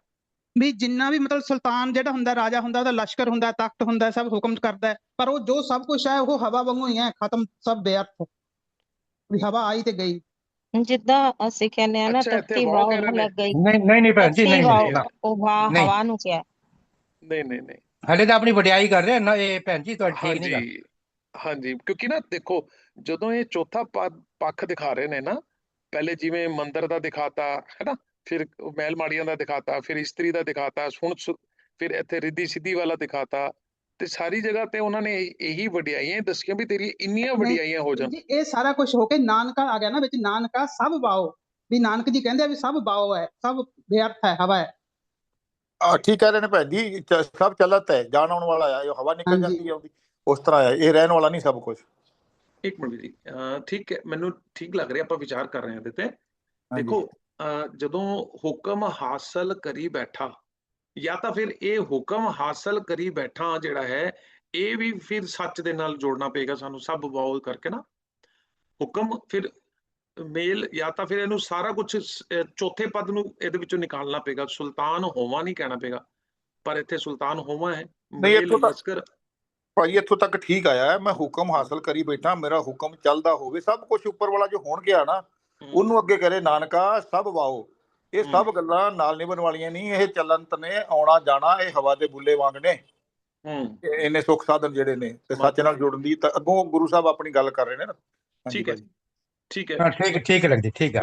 ਵੀ ਜਿੰਨਾ ਵੀ ਮਤਲਬ ਸੁਲਤਾਨ ਜਿਹੜਾ ਹੁੰਦਾ ਰਾਜਾ ਹੁੰਦਾ ਉਹਦਾ ਲਸ਼ਕਰ ਹੁੰਦਾ ਤਖਤ ਹੁੰਦਾ ਸਭ ਹੁਕਮ ਕਰਦਾ ਹੈ, ਪਰ ਉਹ ਜੋ ਸਭ ਕੁਝ ਹੈ ਉਹ ਹਵਾ ਵਾਂਗੂ ਹੀ ਹੈ ਖਤਮ ਸਭ ਬੇਅਰਥ। ਵੀ ਹਵਾ ਆਈ ਤੇ ਗਈ। ਜਿੱਦਾਂ ਅਸੀਂ ਕਹਿੰਦੇ ਆ ਨਾ ਅੱਛਾ, ਇੱਥੇ ਤੱਤੀ ਵਾਹ ਵਾਹ ਕਹਿ ਰਹੇ ਨੇ। ਲੱਗ ਗਈ ਨਹੀਂ ਨਹੀਂ ਨਹੀਂ ਭੈਣ ਜੀ ਤੱਤੀ ਨਹੀਂ ਵਾਹ ਨਹੀਂ ਨਾ। ਉਹ ਵਾਹ ਨਹੀਂ। ਹਵਾ ਨੂੰ ਕਿਹਾ ਨਹੀਂ ਨਹੀਂ ਨਹੀਂ ਹਲੇ ਤਾਂ ਆਪਣੀ ਵਡਿਆਈ ਕਰ ਰਹੇ ਆ ਨਾ ਇਹ ਭੈਣ ਜੀ ਤੁਹਾਡੀ ਠੀਕ ਨਹੀਂ ਗੱਲ ਹਾਂਜੀ ਹਾਂਜੀ ਕਿਉਂਕਿ ਨਾ ਦੇਖੋ ਜਦੋਂ ਇਹ ਚੌਥਾ ਪਦ- ਪੱਖ ਦਿਖਾ ਰਹੇ ਨੇ ਨਾ ਪਹਿਲੇ ਜਿਵੇਂ ਮੰਦਰ ਦਾ ਦਿਖਾਤਾ ਹੈਨਾ ਫਿਰ ਉਹ ਮਹਿਲ ਮਾੜੀਆਂ ਦਾ ਦਿਖਾਤਾ ਫਿਰ ਇਸਤਰੀ ਦਾ ਦਿਖਾਤਾ ਹੁਣ ਸੁ- ਫਿਰ ਇੱਥੇ ਰਿੱਧੀ ਸਿੱਧੀ ਵਾਲਾ ਦਿਖਾਤਾ ਤੇ ਸਾਰੀ ਜਗ੍ਹਾ ਤੇ ਉਹਨਾਂ ਨੇ ਇਹ- ਵਡਿਆਈਆਂ ਹੀ ਦੱਸੀਆਂ ਵੀ ਤੇਰੀਆਂ ਇੰਨੀਆਂ ਵਡਿਆਈਆਂ ਹੋ ਜਾਣ। ਜੀ ਇਹ ਸਾਰਾ ਕੁਝ ਹੋ ਕੇ ਨਾਨਕਾ ਆ ਗਿਆ ਨਾ ਵਿੱਚ ਨਾਨਕਾ ਸਭ ਬਾਉ ਵੀ ਨਾਨਕ ਜੀ ਕਹਿੰਦੇ ਆ ਵੀ ਸਭ ਬਾਉ ਹੈ ਸਭ ਬੇਅਰਥ ਹੈ ਹਵਾ ਹੈ। ਆ ਠੀਕ ਕਹਿ ਰਹੇ ਨੇ ਭੈਣ ਜੀ? ਸਭ ਚੱਲਤ ਹੈ ਜਾਣ ਆਉਣ ਵਾਲਾ ਆ ਇਹ ਹਵਾ ਨਿਕਲ। ਜਾਂਦੀ ਹੈ ਉਹਦੀ ਉਸ ਤਰ੍ਹਾਂ ਹੈ ਇਹ ਰਹਿਣ ਵਾਲਾ ਨਹੀਂ ਸਭ ਕੁਝ ਇੱਕ ਮਿੰਟ ਜੀ ਠੀਕ ਹੈ ਮੈਨੂੰ ਠੀਕ ਲੱਗ ਰਿਹਾ ਆਪਾਂ ਵਿਚਾਰ ਕਰ ਰਹੇ ਹਾਂ ਇਹਦੇ ਤੇ। ਦੇਖੋ ਜਦੋਂ ਹੁਕਮ ਹਾਸਲ ਕਰੀ ਬੈਠਾ ਜਾਂ ਤਾਂ ਫਿਰ ਇਹ ਹੁਕਮ ਹਾਸਲ ਕਰੀ ਬੈਠਾ ਜਿਹੜਾ ਹੈ ਇਹ ਵੀ ਫਿਰ ਸੱਚ ਦੇ ਨਾਲ ਜੋੜਨਾ ਪਏਗਾ ਸਾਨੂੰ ਸਭ ਵਾਉ ਕਰਕੇ ਨਾ। ਹੁਕਮ ਫਿਰ ਮੇਲ ਜਾਂ ਤਾਂ ਫਿਰ ਇਹਨੂੰ ਸਾਰਾ ਕੁਝ ਚੌਥੇ ਪਦ ਨੂੰ ਇਹਦੇ ਵਿੱਚੋਂ ਨਿਕਾਲਣਾ ਪਏਗਾ। ਸੁਲਤਾਨ ਹੋਵਾਂ ਨਹੀਂ ਕਹਿਣਾ ਪਏਗਾ ਪਰ ਇੱਥੇ ਸੁਲਤਾਨ ਹੋਵਾਂ ਹੈ। ਮੇਲ ਇੱਥੋਂ ਤੱਕ- ਭਾਈ ਇੱਥੋਂ ਤੱਕ ਠੀਕ ਆਇਆ ਹੈ, ਮੈਂ ਹੁਕਮ ਹਾਸਲ ਕਰੀ ਬੈਠਾ ਮੇਰਾ ਹੁਕਮ ਚੱਲਦਾ ਹੋਵੇ। ਸਭ ਕੁਝ ਉੱਪਰ ਵਾਲਾ ਜੋ ਹੋਣ ਗਿਆ ਨਾ ਉਹਨੂੰ ਅੱਗੇ ਕਰੇ ਨਾਨਕਾ ਸਭ ਵਾਓ। ਇਹ ਸਭ ਗੱਲਾਂ ਨਾਲ ਨਿਭਣ ਵਾਲੀਆਂ ਨਹੀਂ ਇਹ ਚੱਲੰਤ ਨੇ ਆਉਣਾ ਜਾਣਾ ਇਹ ਹਵਾ ਦੇ ਬੁੱਲੇ ਵਾਂਗ ਨੇ। ਹੂੰ। ਇਹ ਇੰਨੇ ਸੁੱਖ ਸਾਧਨ ਜਿਹੜੇ ਨੇ ਤੇ ਸੱਚ ਨਾਲ ਜੁੜਨ ਦੀ ਤਾਂ ਅੱਗੋਂ ਗੁਰੂ ਸਾਹਿਬ ਆਪਣੀ ਗੱਲ ਕਰ ਰਹੇ ਨੇ ਨਾ। ਠੀਕ ਹੈ। ਠੀਕ ਹੈ। ਠੀਕ ਠੀਕ ਲੱਗਦੀ ਠੀਕ ਹੈ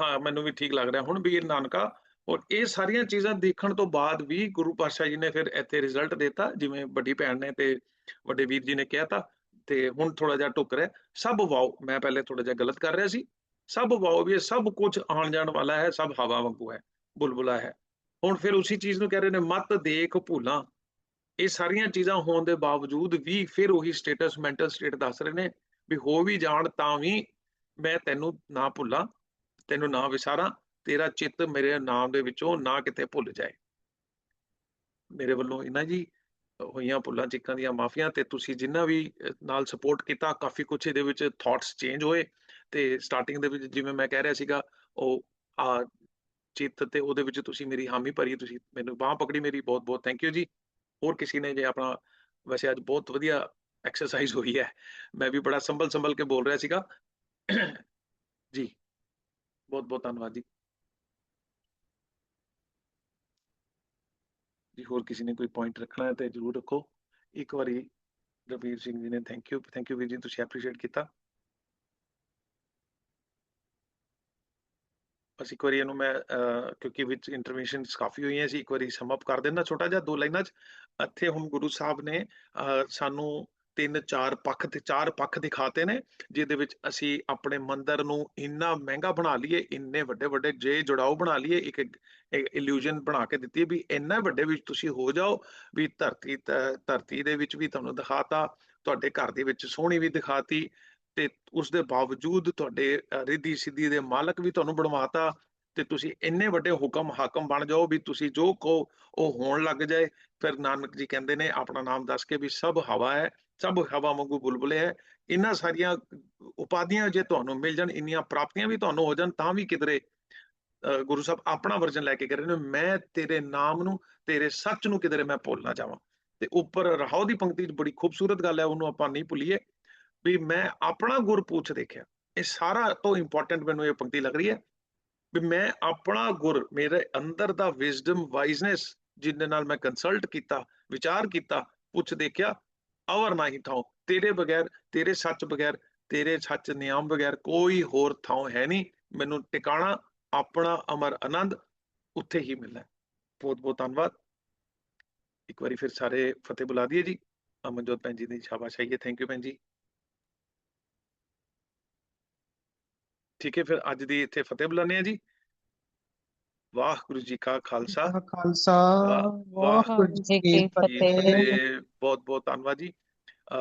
ਹਾਂ ਮੈਨੂੰ ਵੀ ਠੀਕ ਲੱਗ ਰਿਹਾ। ਹੁਣ ਵੀਰ ਨਾਨਕਾ ਔਰ ਇਹ ਸਾਰੀਆਂ ਚੀਜ਼ਾਂ ਦੇਖਣ ਤੋਂ ਬਾਅਦ ਵੀ ਗੁਰੂ ਪਾਤਸ਼ਾਹ ਜੀ ਨੇ ਫਿਰ ਇੱਥੇ ਰਿਜ਼ਲਟ ਦਿੱਤਾ ਜਿਵੇਂ ਵੱਡੀ ਭੈਣ ਨੇ ਤੇ ਵੱਡੇ ਵੀਰ ਜੀ ਨੇ ਕਿਹਾ ਤਾਂ ਤੇ ਹੁਣ ਥੋੜਾ ਜਿਹਾ ਟੁੱਕ ਰਿਹਾ। ਸਭ ਵਾਓ ਮੈਂ ਪਹਿਲੇ ਥੋੜਾ ਜਿਹਾ ਗਲਤ ਕਰ ਰਿਹਾ ਸੀ। ਸਭ ਵਾਓ ਵੀ ਸਭ ਕੁਝ ਆਉਣ ਜਾਣ ਵਾਲਾ ਹੈ, ਸਭ ਹਵਾ ਵਾਂਗੂ ਹੈ, ਬੁਲਬੁਲਾ ਹੈ। ਹੁਣ ਫਿਰ ਉਸੇ ਚੀਜ਼ ਨੂੰ ਕਹਿ ਰਹੇ ਨੇ, ਮਤ ਦੇਖ ਭੂਲਾਂ। ਇਹ ਸਾਰੀਆਂ ਚੀਜ਼ਾਂ ਹੋਣ ਦੇ ਬਾਵਜੂਦ ਵੀ ਫਿਰ ਉਹੀ ਸਟੇਟਸ ਮੈਂਟਲ ਸਟੇਟ ਦੱਸ ਰਹੇ ਨੇ ਵੀ ਹੋ ਵੀ ਜਾਣ ਤਾਂ ਵੀ ਮੈਂ ਤੈਨੂੰ ਨਾ ਭੁੱਲਾਂ, ਤੈਨੂੰ ਨਾ ਵਿਸਾਰਾਂ, ਤੇਰਾ ਚਿੱਤ ਮੇਰੇ ਨਾਮ ਦੇ ਵਿੱਚੋਂ ਨਾ ਕਿਤੇ ਭੁੱਲ ਜਾਏ। ਮੇਰੇ ਵੱਲੋਂ ਇਹਨਾਂ ਜੀ ਹੋਈਆਂ ਭੁੱਲਾਂ, ਚਿੱਕਾਂ ਦੀਆਂ ਮਾਫੀਆਂ ਤੇ ਤੁਸੀਂ ਜਿੰਨਾ ਵੀ ਨਾਲ ਸਪੋਰਟ ਕੀਤਾ, ਕਾਫੀ ਕੁਝ ਇਹਦੇ ਵਿੱਚ ਥਾਟਸ ਚੇਂਜ ਹੋਏ। ਤੇ ਸਟਾਰਟਿੰਗ ਦੇ ਵਿੱਚ ਜਿਵੇਂ ਮੈਂ ਕਹਿ ਰਿਹਾ ਸੀਗਾ, ਉਹ ਆ ਚਿੱਤ ਤੇ ਉਹਦੇ ਵਿੱਚ ਤੁਸੀਂ ਮੇਰੀ ਹਾਮੀ ਭਰੀ, ਤੁਸੀਂ ਮੈਨੂੰ ਬਾਹ ਪਕੜੀ ਮੇਰੀ ਬਹੁਤ ਬਹੁਤ ਥੈਂਕ ਯੂ ਜੀ। ਹੋਰ ਕਿਸੇ ਨੇ ਜੇ ਆਪਣਾ ਵੈਸੇ ਅੱਜ ਬਹੁਤ ਵਧੀਆ ਐਕਸਰਸਾਈਜ਼ ਹੋਈ ਹੈ, ਮੈਂ ਵੀ ਬੜਾ ਸੰਭਲ ਸੰਭਲ ਕੇ ਬੋਲ ਰਿਹਾ ਸੀਗਾ। ਜੀ, ਬਹੁਤ ਬਹੁਤ ਧੰਨਵਾਦ ਜੀ। ਜੀ, ਹੋਰ ਕਿਸੇ ਨੇ ਕੋਈ ਪੁਆਇੰਟ ਰੱਖਣਾ ਹੈ ਤੇ ਜਰੂਰ ਰੱਖੋ। ਇੱਕ ਵਾਰੀ ਰਵੀਰ ਸਿੰਘ ਜੀ ਨੇ ਥੈਂਕ ਯੂ ਥੈਂਕ ਯੂ ਵੀਰ ਜੀ, ਤੁਸੀਂ ਐਪਰੀਸ਼ੀਏਟ ਕੀਤਾ। ਬਸ ਇੱਕ ਵਾਰੀ ਇਹਨੂੰ ਮੈਂ ਕਿਉਂਕਿ ਵਿੱਚ ਇੰਟਰਵੈਂਸ਼ਨਸ ਕਾਫੀ ਹੋਈਆਂ ਸੀ ਇੱਕ ਵਾਰੀ ਸਮ ਅਪ ਕਰ ਦਿੰਦਾ ਛੋਟਾ ਜਿਹਾ ਦੋ ਲਾਈਨਾਂ 'ਚ। ਇੱਥੇ ਹੁਣ ਗੁਰੂ ਸਾਹਿਬ ਨੇ ਅਹ, ਸਾਨੂੰ ਤਿੰਨ ਚਾਰ ਪੱਖ ਤੇ ਚਾਰ ਪੱਖ ਦਿਖਾਤੇ ਨੇ ਜਿਹਦੇ ਵਿੱਚ ਅਸੀਂ ਆਪਣੇ ਮੰਦਰ ਨੂੰ ਇੰਨਾ ਮਹਿੰਗਾ ਬਣਾ ਲਈਏ ਇੰਨੇ ਵੱਡੇ ਵੱਡੇ ਜੇ ਜੁੜਾਓ ਬਣਾ ਲਈਏ ਇੱਕ ਇਲੂਜਨ ਬਣਾ ਕੇ ਦਿੱਤੀ ਵੀ ਇੰਨਾ ਵੱਡੇ ਵਿੱਚ ਤੁਸੀਂ ਹੋ ਜਾਓ ਵੀ ਧਰਤੀ ਧਰਤੀ ਦੇ ਵਿੱਚ ਵੀ ਤੁਹਾਨੂੰ ਦਿਖਾਤਾ ਤੁਹਾਡੇ ਘਰ ਦੇ ਵਿੱਚ ਸੋਹਣੀ ਵੀ ਦਿਖਾਤੀ ਤੇ ਉਸ ਦੇ ਬਾਵਜੂਦ ਤੁਹਾਡੇ ਅ, ਸਿੱਧੀ ਦੇ ਮਾਲਕ ਵੀ ਤੁਹਾਨੂੰ ਬਣਵਾਤਾ ਤੇ ਤੁਸੀਂ ਇੰਨੇ ਵੱਡੇ ਹੁਕਮ ਹਾਕਮ ਬਣ ਜਾਓ ਵੀ ਤੁਸੀਂ ਜੋ ਕਹੋ ਉਹ ਹੋਣ ਲੱਗ ਜਾਏ। ਫਿਰ ਨਾਨਕ ਜੀ ਕਹਿੰਦੇ ਨੇ ਆਪਣਾ ਨਾਮ ਦੱਸ ਕੇ ਵੀ ਸਭ ਹਵਾ ਹੈ ਸਭ ਹਵਾ ਵਾਂਗੂ ਬੁਲਬੁਲੇ ਹੈ। ਇਹਨਾਂ ਸਾਰੀਆਂ ਉਪਾਧੀਆਂ ਜੇ ਤੁਹਾਨੂੰ ਮਿਲ ਜਾਣ ਇੰਨੀਆਂ ਪ੍ਰਾਪਤੀਆਂ ਵੀ ਤੁਹਾਨੂੰ ਹੋ ਜਾਣ ਤਾਂ ਵੀ ਕਿਧਰੇ ਅ, ਗੁਰੂ ਸਾਹਿਬ ਆਪਣਾ ਵਰਜਨ ਲੈ ਕੇ ਕਰ ਰਹੇ ਨੇ ਮੈਂ ਤੇਰੇ ਨਾਮ ਨੂੰ ਤੇਰੇ ਸੱਚ ਨੂੰ ਕਿਧਰੇ ਮੈਂ ਭੁੱਲ ਨਾ ਜਾਵਾਂ। ਤੇ ਉੱਪਰ ਰਹਾਉ ਦੀ ਪੰਕਤੀ 'ਚ ਬੜੀ ਖੂਬਸੂਰਤ ਗੱਲ ਹੈ ਉਹਨੂੰ ਆਪਾਂ ਨਹੀਂ ਭੁੱਲੀਏ। ਵੀ ਮੈਂ ਆਪਣਾ ਗੁਰ ਪੁੱਛ ਦੇਖਿਆ। ਇਹ ਸਾਰਾ ਤੋਂ ਇੰਪੋਰਟੈਂਟ ਮੈਨੂੰ ਇਹ ਪੰਕਤੀ ਲੱਗ ਰਹੀ ਹੈ ਵੀ ਮੈਂ ਆਪਣਾ ਗੁਰ, ਮੇਰੇ ਅੰਦਰ ਦਾ ਵਿਜ਼ਡਮ ਵਾਈਜ਼ਨੈਸ ਜਿਹਦੇ ਨਾਲ ਮੈਂ ਕੰਸਲਟ ਕੀਤਾ, ਵਿਚਾਰ ਕੀਤਾ, ਪੁੱਛ ਦੇਖਿਆ, ਅਵਰ ਨਹੀਂ ਥਾਉ। ਤੇਰੇ ਬਗੈਰ, ਤੇਰੇ ਸੱਚ ਬਗੈਰ, ਤੇਰੇ ਸੱਚ ਨਿਯਮ ਬਗੈਰ ਕੋਈ ਹੋਰ ਥਾਂ ਹੈ ਨਹੀਂ। ਮੈਨੂੰ ਟਿਕਾਣਾ, ਆਪਣਾ ਅਮਰ ਆਨੰਦ ਉੱਥੇ ਹੀ ਮਿਲਣਾ। ਬਹੁਤ ਬਹੁਤ ਧੰਨਵਾਦ। ਇੱਕ ਵਾਰੀ ਫਿਰ ਸਾਰੇ ਫਤਿਹ ਬੁਲਾ ਦਈਏ ਜੀ। ਅਮਨਜੋਤ ਭੈਣ ਜੀ ਦੀ ਸ਼ਾਬਾਸ਼ ਹੈ ਥੈਂਕ ਯੂ ਭੈਣ ਜੀ। ਠੀਕ ਹੈ ਫਿਰ ਅੱਜ ਦੀ ਇੱਥੇ ਫਤਿਹ ਬੁਲਾਉਂਦੇ ਆ ਜੀ। ਵਾਹਿਗੁਰੂ ਜੀ ਕਾ ਖਾਲਸਾ। ਖਾਲਸਾ। ਵਾਹ- ਵਾਹਿਗੁਰੂ ਜੀ ਕੀ ਫਤਿਹ। ਬਹੁਤ ਬਹੁਤ ਧੰਨਵਾਦ ਜੀ।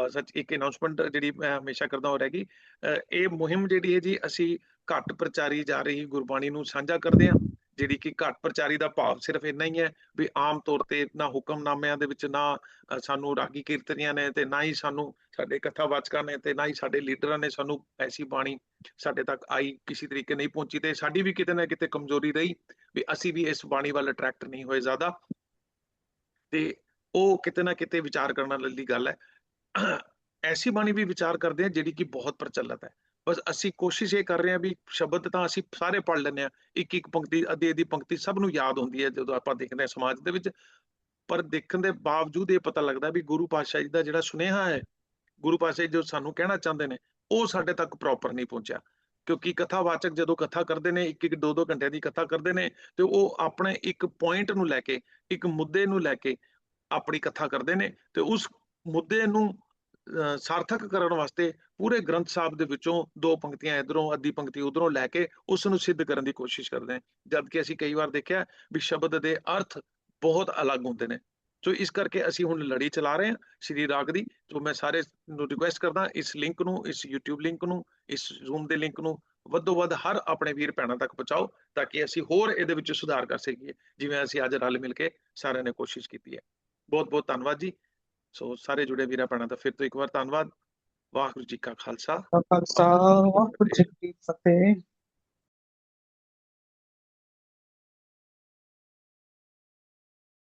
ਸੱਚ ਇੱਕ ਅਨਾਉਂਸਮੈਂਟ ਜਿਹੜੀ ਮੈਂ ਹਮੇਸ਼ਾ ਕਰਦਾ ਹੋ ਰਹੇਗੀ ਅਹ ਇਹ ਮੁਹਿੰਮ ਜਿਹੜੀ ਹੈ ਜੀ ਅਸੀਂ ਘੱਟ ਪ੍ਰਚਾਰੀ ਜਾ ਰਹੀ ਗੁਰਬਾਣੀ ਨੂੰ ਸਾਂਝਾ ਕਰਦੇ ਹਾਂ। ਜਿਹੜੀ ਕਿ ਘੱਟ ਪ੍ਰਚਾਰੀ ਦਾ ਭਾਵ ਸਿਰਫ ਇੰਨਾ ਹੀ ਹੈ ਵੀ ਆਮ ਤੌਰ ਤੇ ਨਾ ਹੁਕਮਨਾਮਿਆਂ ਦੇ ਵਿੱਚ ਨਾ ਸਾਨੂੰ ਰਾਗੀ ਕੀਰਤਨੀਆਂ ਨੇ ਤੇ ਨਾ ਹੀ ਸਾਨੂੰ ਸਾਡੇ ਕਥਾਵਾਚਕਾਂ ਨੇ ਤੇ ਨਾ ਹੀ ਸਾਡੇ ਲੀਡਰਾਂ ਨੇ ਸਾਨੂੰ ਐਸੀ ਬਾਣੀ ਸਾਡੇ ਤੱਕ ਆਈ ਕਿਸੇ ਤਰੀਕੇ ਨਹੀਂ ਪਹੁੰਚੀ ਤੇ ਸਾਡੀ ਵੀ ਕਿਤੇ ਨਾ ਕਿਤੇ ਕਮਜ਼ੋਰੀ ਰਹੀ ਵੀ ਅਸੀਂ ਵੀ ਇਸ ਬਾਣੀ ਵੱਲ ਅਟਰੈਕਟ ਨਹੀਂ ਹੋਏ ਜ਼ਿਆਦਾ। ਤੇ ਉਹ ਕਿਤੇ ਨਾ ਕਿਤੇ ਵਿਚਾਰ ਕਰਨ ਵਾਲੀ ਗੱਲ ਹੈ। ਐਸੀ ਬਾਣੀ ਵੀ ਵਿਚਾਰ ਕਰਦੇ ਆ ਜਿਹੜੀ ਕਿ ਬਹੁਤ ਪ੍ਰਚਲਿਤ ਹੈ। ਬਸ ਅਸੀਂ ਕੋਸ਼ਿਸ਼ ਇਹ ਕਰ ਰਹੇ ਹਾਂ ਵੀ ਸ਼ਬਦ ਤਾਂ ਅਸੀਂ ਸਾਰੇ ਪੜ੍ਹ ਲੈਂਦੇ ਆ ਇੱਕ ਇੱਕ ਪੰਕਤੀ, ਅੱਧੀ ਅੱਧੀ ਪੰਕਤੀ ਸਭ ਨੂੰ ਯਾਦ ਹੁੰਦੀ ਹੈ ਜਦੋਂ ਆਪਾਂ ਦੇਖਦੇ ਹਾਂ ਸਮਾਜ ਦੇ ਵਿੱਚ। ਪਰ ਦੇਖਣ ਦੇ ਬਾਵਜੂਦ ਇਹ ਪਤਾ ਲੱਗਦਾ ਵੀ ਗੁਰੂ ਪਾਤਸ਼ਾਹ ਜੀ ਦਾ ਜਿਹੜਾ ਸੁਨੇਹਾ ਹੈ, ਗੁਰੂ ਪਾਤਸ਼ਾਹ ਜੀ ਜੋ ਸਾਨੂੰ ਕਹਿਣਾ ਚਾਹੁੰਦੇ ਨੇ, ਉਹ ਸਾਡੇ ਤੱਕ ਪ੍ਰੋਪਰ ਨਹੀਂ ਪਹੁੰਚਿਆ। ਕਿਉਂਕਿ ਕਥਾਵਾਚਕ ਜਦੋਂ ਕਥਾ ਕਰਦੇ ਨੇ, ਇੱਕ ਇੱਕ ਦੋ ਦੋ ਘੰਟਿਆਂ ਦੀ ਕਥਾ ਕਰਦੇ ਨੇ, ਤੇ ਉਹ ਆਪਣੇ ਇੱਕ ਪੁਆਇੰਟ ਨੂੰ ਲੈ ਕੇ, ਇੱਕ ਮੁੱਦੇ ਨੂੰ ਲੈ ਕੇ ਆਪਣੀ ਕਥਾ ਕਰਦੇ ਨੇ, ਤੇ ਉਸ ਮੁੱਦੇ ਨੂੰ ਸਾਰਥਕ ਕਰਨ ਵਾਸਤੇ ਪੂਰੇ ਗ੍ਰੰਥ ਸਾਹਿਬ ਦੇ ਵਿੱਚੋਂ ਦੋ ਪੰਕਤੀਆਂ ਇਧਰੋਂ, ਅੱਧੀ ਪੰਕਤੀ ਉਧਰੋਂ ਲੈ ਕੇ ਉਸ ਨੂੰ ਸਿੱਧ ਕਰਨ ਦੀ ਕੋਸ਼ਿਸ਼ ਕਰਦੇ ਹਾਂ। ਜਦ ਕਿ ਅਸੀਂ ਕਈ ਵਾਰ ਦੇਖਿਆ ਵੀ ਸ਼ਬਦ ਦੇ ਅਰਥ ਬਹੁਤ ਅਲੱਗ ਹੁੰਦੇ ਨੇ। ਸੋ ਇਸ ਕਰਕੇ ਅਸੀਂ ਹੁਣ ਲੜੀ ਚਲਾ ਰਹੇ ਹਾਂ ਸ਼੍ਰੀ ਰਾਗ ਦੀ। ਸੋ ਮੈਂ ਸਾਰੇ ਨੂੰ ਰਿਕੁਐਸਟ ਕਰਦਾ ਇਸ ਲਿੰਕ ਨੂੰ, ਇਸ YouTube ਲਿੰਕ ਨੂੰ, ਇਸ Zoom ਦੇ ਲਿੰਕ ਨੂੰ ਵੱਧੋ ਵੱਧ ਹਰ ਆਪਣੇ ਵੀਰ ਭੈਣਾਂ ਤੱਕ ਪਹੁੰਚਾਓ ਤਾਂ ਕਿ ਅਸੀਂ ਹੋਰ ਇਹਦੇ ਵਿੱਚ ਸੁਧਾਰ ਕਰ ਸਕੀਏ। ਜਿਵੇਂ ਅਸੀਂ ਅੱਜ ਰਲ ਮਿਲ ਕੇ ਸਾਰਿਆਂ ਨੇ ਕੋਸ਼ਿਸ਼ ਕੀਤੀ ਹੈ। ਬਹੁਤ ਬਹੁਤ ਧੰਨਵਾਦ ਜੀ। ਸੋ ਸਾਰੇ ਜੁੜੇ ਵੀਰਾਂ ਭੈਣਾਂ ਦਾ ਫਿਰ ਤੋਂ ਇੱਕ ਵਾਰ ਧੰਨਵਾਦ। ਵਾਹਿਗੁਰੂ ਜੀ ਕਾ ਖਾਲਸਾ ਖਾਲਸਾ। ਵਾਹਿਗੁਰੂ ਜੀ ਕੀ ਫਤਿਹ।